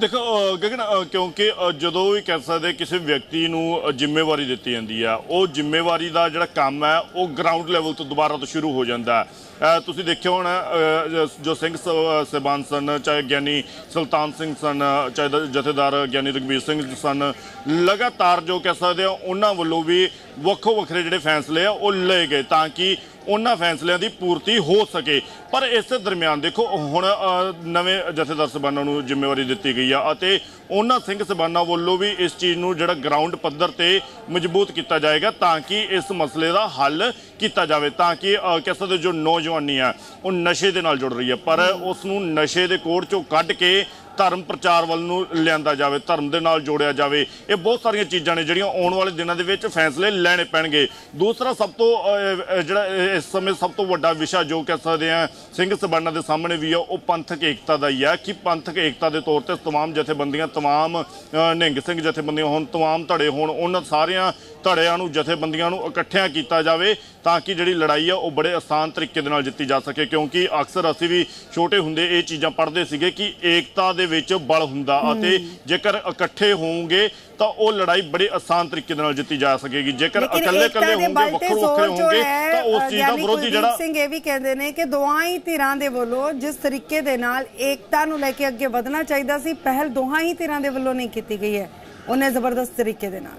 S7: ਦੇਖੋ ਗਗਨ ਕਿਉਂਕਿ ਜਦੋਂ ਵੀ ਕਹਿ ਸਕਦੇ ਕਿਸੇ ਵਿਅਕਤੀ ਨੂੰ ਜ਼ਿੰਮੇਵਾਰੀ ਦਿੱਤੀ ਜਾਂਦੀ ਆ, ਉਹ ਜ਼ਿੰਮੇਵਾਰੀ ਦਾ ਜਿਹੜਾ ਕੰਮ ਹੈ, ਉਹ ਗਰਾਊਂਡ ਲੈਵਲ ਤੋਂ ਦੁਬਾਰਾ ਤੋਂ ਸ਼ੁਰੂ ਹੋ ਜਾਂਦਾ ਹੈ। ਤੁਸੀਂ ਦੇਖਿਆ ਹੋਣਾ ਜੋ ਸਿੰਘ ਸ- ਸਹਿਬਾਨ ਸਨ, ਚਾਹੇ ਗਿਆਨੀ ਸੁਲਤਾਨ ਸਿੰਘ ਸਨ, ਚਾਹੇ ਜਥੇਦਾਰ ਗਿਆਨੀ ਰਗਵੀਰ ਸਿੰਘ ਸਨ, ਲਗਾਤਾਰ ਜੋ ਕਹਿ ਸਕਦੇ ਆ, ਉਹਨਾਂ ਵੱਲੋਂ ਵੀ ਵੱਖੋ ਵੱਖਰੇ ਜਿਹੜੇ ਫੈਸਲੇ ਆ, ਉਹ ਲਏ ਗਏ ਤਾਂ ਕਿ ਉਹਨਾਂ ਫੈਸਲਿਆਂ ਦੀ ਪੂਰਤੀ ਹੋ ਸਕੇ। ਪਰ ਇਸ ਦਰਮਿਆਨ ਦੇਖੋ, ਹੁਣ ਨਵੇਂ ਜਥੇਦਾਰ ਸਬਾਨਾ ਨੂੰ ਜ਼ਿੰਮੇਵਾਰੀ ਦਿੱਤੀ ਗਈ ਆ ਅਤੇ ਉਹਨਾਂ ਸਿੰਘ ਸਬਾਨਾ ਵੱਲੋਂ ਵੀ ਇਸ ਚੀਜ਼ ਨੂੰ ਜਿਹੜਾ ਗਰਾਊਂਡ ਪੱਧਰ ਤੇ ਮਜ਼ਬੂਤ ਕੀਤਾ ਜਾਏਗਾ ਤਾਂ ਕਿ ਇਸ ਮਸਲੇ ਦਾ ਹੱਲ ਕੀਤਾ ਜਾਵੇ, ਤਾਂ ਕਿ ਕਹਿ ਸਕਦੇ ਜੋ ਨੌਜਵਾਨੀ ਆ, ਉਹ ਨਸ਼ੇ ਦੇ ਨਾਲ ਜੁੜ ਰਹੀ ਹੈ ਪਰ ਉਸ ਨੂੰ ਨਸ਼ੇ ਦੇ ਕੋੜ ਚੋਂ ਕੱਢ ਕੇ ਧਰਮ ਪ੍ਰਚਾਰ ਵੱਲ ਨੂੰ ਲਿਆਂਦਾ ਜਾਵੇ ਧਰਮ ਦੇ ਨਾਲ ਜੋੜਿਆ ਜਾਵੇ ਇਹ ਬਹੁਤ ਸਾਰੀਆਂ ਚੀਜ਼ਾਂ ਨੇ ਜਿਹੜੀਆਂ ਆਉਣ ਵਾਲੇ ਦਿਨਾਂ ਦੇ ਵਿੱਚ ਫੈਸਲੇ ਲੈਣੇ ਪੈਣਗੇ ਦੂਸਰਾ ਸਭ ਤੋਂ ਅਹ, ਅਹ, ਜਿਹੜਾ ਇਸ ਸਮੇਂ ਸਭ ਤੋਂ ਵੱਡਾ ਵਿਸ਼ਾ ਜੋ ਕਹਿ ਸਕਦੇ ਆ ਸਿੰਘ ਸਬਾਨਾ ਦੇ ਸਾਹਮਣੇ ਵੀ ਆ ਉਹ ਪੰਥਕ ਏਕਤਾ ਦਾ ਹੀ ਆ ਕਿ ਪੰਥਕ ਏਕਤਾ ਦੇ ਤੌਰ ਤੇ तमाम ਜਥੇਬੰਦੀਆਂ तमाम ਅਹ, ਨਿਹੰਗ ਸਿੰਘ ਜਥੇਬੰਦੀਆਂ ਹੋਣ तमाम ਧੜੇ ਹੋਣ ਉਹਨਾਂ ਸਾਰਿਆਂ ਧੜਿਆਂ ਨੂੰ ਜਥੇਬੰਦੀਆਂ ਨੂੰ ਇਕੱਠਿਆਂ ਕੀਤਾ ਜਾਵੇ ਤਾਂ ਕਿ ਜਿਹੜੀ ਲੜਾਈ ਆ ਉਹ ਬੜੇ ਆਸਾਨ ਤਰੀਕੇ ਦੇ ਨਾਲ ਜਿੱਤੀ ਜਾ ਸਕੇ ਕਿਉਂਕਿ ਅਕਸਰ ਅਸੀਂ ਵੀ ਛੋਟੇ ਹੁੰਦੇ ਇਹ ਚੀਜ਼ਾਂ ਪੜ੍ਹਦੇ ਸੀਗੇ ਕਿ ਏਕਤਾ ਦੇ ਵਿੱਚ ਬਲ ਹੁੰਦਾ ਅਤੇ ਜੇਕਰ ਇਕੱਠੇ ਹੋਵੋਗੇ ਤਾਂ ਉਹ ਲੜਾਈ ਬੜੇ ਆਸਾਨ ਤਰੀਕੇ ਦੇ ਨਾਲ ਜਿੱਤੀ ਜਾ ਸਕੇਗੀ। ਜੇਕਰ ਇਕੱਲੇ ਇਕੱਲੇ
S1: ਤੇ
S7: ਵੱਖਰੇ ਵੱਖਰੇ
S1: ਜ਼ੋਰ ਜੋ
S7: ਹੋਣਗੇ
S1: ਹੈ,
S7: ਤਾਂ ਉਸ ਚੀਜ਼ ਦਾ ਵਿਰੋਧੀ ਜਿਹੜਾ
S1: ਸਿੰਘ ਇਹ ਵੀ ਕਹਿੰਦੇ ਨੇ ਕਿ ਦੋਹਾਂ ਹੀ ਧਿਰਾਂ ਦੇ ਵੱਲੋਂ ਜਿਸ ਤਰੀਕੇ ਦੇ ਨਾਲ ਏਕਤਾ ਨੂੰ ਲੈ ਕੇ ਅੱਗੇ ਵਧਣਾ ਚਾਹੀਦਾ ਸੀ ਪਹਿਲ ਦੋਹਾਂ ਹੀ ਧਿਰਾਂ ਦੇ ਵੱਲੋਂ ਨਹੀਂ ਕੀਤੀ ਗਈ ਹੈ। ਉਹਨੇ ਜ਼ਬਰਦਸਤ ਤਰੀਕੇ ਦੇ ਨਾਲ।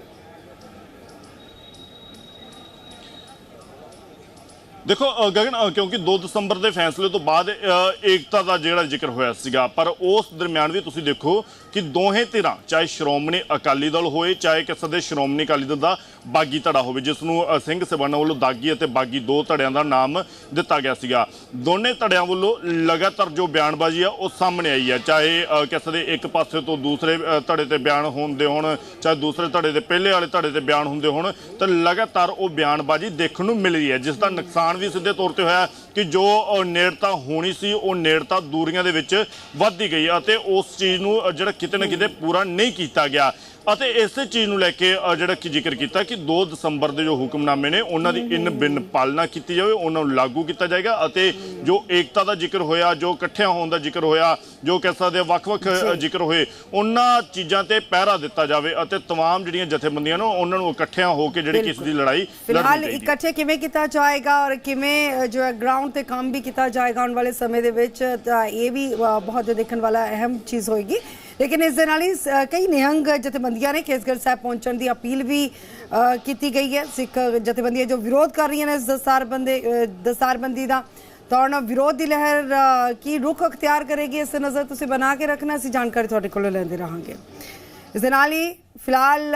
S7: ਦੇਖੋ ਗਗਨ ਕਿਉਂਕਿ 2 ਦਸੰਬਰ ਦੇ ਫੈਸਲੇ ਤੋਂ ਬਾਅਦ ਏਕਤਾ ਦਾ ਜਿਹੜਾ ਜ਼ਿਕਰ ਹੋਇਆ ਸੀਗਾ, ਪਰ ਉਸ ਦਰਮਿਆਨ ਵੀ ਤੁਸੀਂ ਦੇਖੋ ਕਿ ਦੋਹੇ ਧਿਰਾਂ, ਚਾਹੇ ਸ਼੍ਰੋਮਣੀ ਅਕਾਲੀ ਦਲ ਹੋਏ, ਚਾਹੇ ਕਿਸੇ ਦੇ ਸ਼੍ਰੋਮਣੀ ਅਕਾਲੀ ਦਲ ਦਾ ਬਾਗੀ ਧੜਾ ਹੋਵੇ, ਜਿਸ ਨੂੰ ਸਿੰਘ ਸਬਾਨਾ ਵੱਲੋਂ ਦਾਗੀ ਅਤੇ ਬਾਗੀ ਦੋ ਧੜਿਆਂ ਦਾ ਨਾਮ ਦਿੱਤਾ ਗਿਆ ਸੀਗਾ। ਦੋਨੇ ਧੜਿਆਂ ਵੱਲੋਂ ਲਗਾਤਾਰ ਜੋ ਬਿਆਨਬਾਜ਼ੀ ਆ, ਉਹ ਸਾਹਮਣੇ ਆਈ ਹੈ ਚਾਹੇ ਕਿਸੇ ਦੇ ਇੱਕ ਪਾਸੇ ਤੋਂ ਦੂਸਰੇ ਧੜੇ ਤੇ ਬਿਆਨ ਹੁੰਦੇ ਹੋਣ, ਚਾਹੇ ਦੂਸਰੇ ਧੜੇ ਦੇ ਪਹਿਲੇ ਵਾਲੇ ਧੜੇ ਤੇ ਬਿਆਨ ਹੁੰਦੇ ਹੋਣ, ਤਾਂ ਲਗਾਤਾਰ ਉਹ ਬਿਆਨਬਾਜ਼ੀ ਦੇਖਣ ਨੂੰ ਮਿਲ ਰਹੀ ਹੈ, ਜਿਸ ਦਾ ਨੁਕਸਾਨ ਵੀ ਸਿੱਧੇ ਤੌਰ ਤੇ ਹੋਇਆ ਕਿ ਜੋ ਨੇੜਤਾ ਹੋਣੀ ਸੀ, ਉਹ ਨੇੜਤਾ ਦੂਰੀਆਂ ਦੇ ਵਿੱਚ ਵੱਧਦੀ ਗਈ ਅਤੇ ਉਸ ਚੀਜ਼ ਨੂੰ ਜਿਹੜਾ ਕਿਤੇ ਨਾ ਕਿਤੇ ਪੂਰਾ ਨਹੀਂ ਕੀਤਾ ਗਿਆ। ਅਤੇ ਇਸੇ ਚੀਜ਼ ਨੂੰ ਲੈ ਕੇ ਅ, ਜਿਹੜਾ ਕਿ ਜ਼ਿਕਰ ਕੀਤਾ ਕਿ 2 ਦਸੰਬਰ ਦੇ ਜੋ ਹੁਕਮਨਾਮੇ ਨੇ ਉਹਨਾਂ ਦੀ ਇਨ ਬਿਨ ਪਾਲਣਾ ਕੀਤੀ ਜਾਵੇ ਉਹਨਾਂ ਨੂੰ ਲਾਗੂ ਕੀਤਾ ਜਾਏਗਾ ਅਤੇ ਜੋ ਏਕਤਾ ਦਾ ਜ਼ਿਕਰ ਹੋਇਆ ਜੋ ਇਕੱਠਿਆਂ ਹੋਣ ਦਾ ਜ਼ਿਕਰ ਹੋਇਆ ਜੋ ਕਹਿ ਸਕਦੇ ਆ ਵੱਖ-ਵੱਖ ਅ, ਜ਼ਿਕਰ ਹੋਏ ਉਹਨਾਂ ਚੀਜ਼ਾਂ ਤੇ ਪਹਿਰਾ ਦਿੱਤਾ ਜਾਵੇ ਅਤੇ तमाम ਜਿਹੜੀਆਂ ਜਥੇਬੰਦੀਆਂ ਨੇ ਉਹਨਾਂ ਨੂੰ ਇਕੱਠਿਆਂ ਹੋ ਕੇ ਜਿਹੜੀ ਕਿਸ ਦੀ ਲੜਾਈ
S1: ਫਿਲਹਾਲ
S7: ਲੜਨੀ ਚਾਹੀਦੀ ਹੈ
S1: ਇਕੱਠੇ ਕਿਵੇਂ ਕੀਤਾ ਜਾਏਗਾ ਔਰ ਕਿਵੇਂ ਅ, ਜੋ ਹੈ ਗਰਾਊਂਡ ਤੇ ਕੰਮ ਵੀ ਕੀਤਾ ਜਾਏਗਾ ਆਉਣ ਵਾਲੇ ਸਮੇਂ ਦੇ ਵਿੱਚ ਤਾਂ ਇਹ ਵੀ ਅ, ਬਹੁਤ ਦੇਖਣ ਵਾਲਾ ਅਹਿਮ ਚੀਜ਼ ਹੋਏਗੀ ਲੇਕਿਨ ਇਸ ਦੇ ਨਾਲ ਹੀ ਕਈ ਨਿਹੰਗ ਜਥੇਬੰਦੀਆਂ ਨੇ ਕੇਸਗੜ੍ਹ ਸਾਹਿਬ ਪਹੁੰਚਣ ਦੀ ਅਪੀਲ ਵੀ ਕੀਤੀ ਗਈ ਹੈ। ਸਿੱਖ ਜਥੇਬੰਦੀਆਂ ਜੋ ਵਿਰੋਧ ਕਰ ਰਹੀਆਂ ਨੇ ਇਸ ਦਸਤਾਰਬੰਦੀ ਦਸਤਾਰਬੰਦੀ ਦਾ, ਤਾਂ ਉਹਨਾਂ ਵਿਰੋਧ ਦੀ ਲਹਿਰ ਕੀ ਰੁਖ ਅਖਤਿਆਰ ਕਰੇਗੀ ਇਸ ਤੇ ਨਜ਼ਰ ਤੁਸੀਂ ਬਣਾ ਕੇ ਰੱਖਣਾ? ਅਸੀਂ ਜਾਣਕਾਰੀ ਤੁਹਾਡੇ ਕੋਲੋਂ ਲੈਂਦੇ ਰਹਾਂਗੇ। ਇਸ ਦੇ ਨਾਲ ਹੀ ਫਿਲਹਾਲ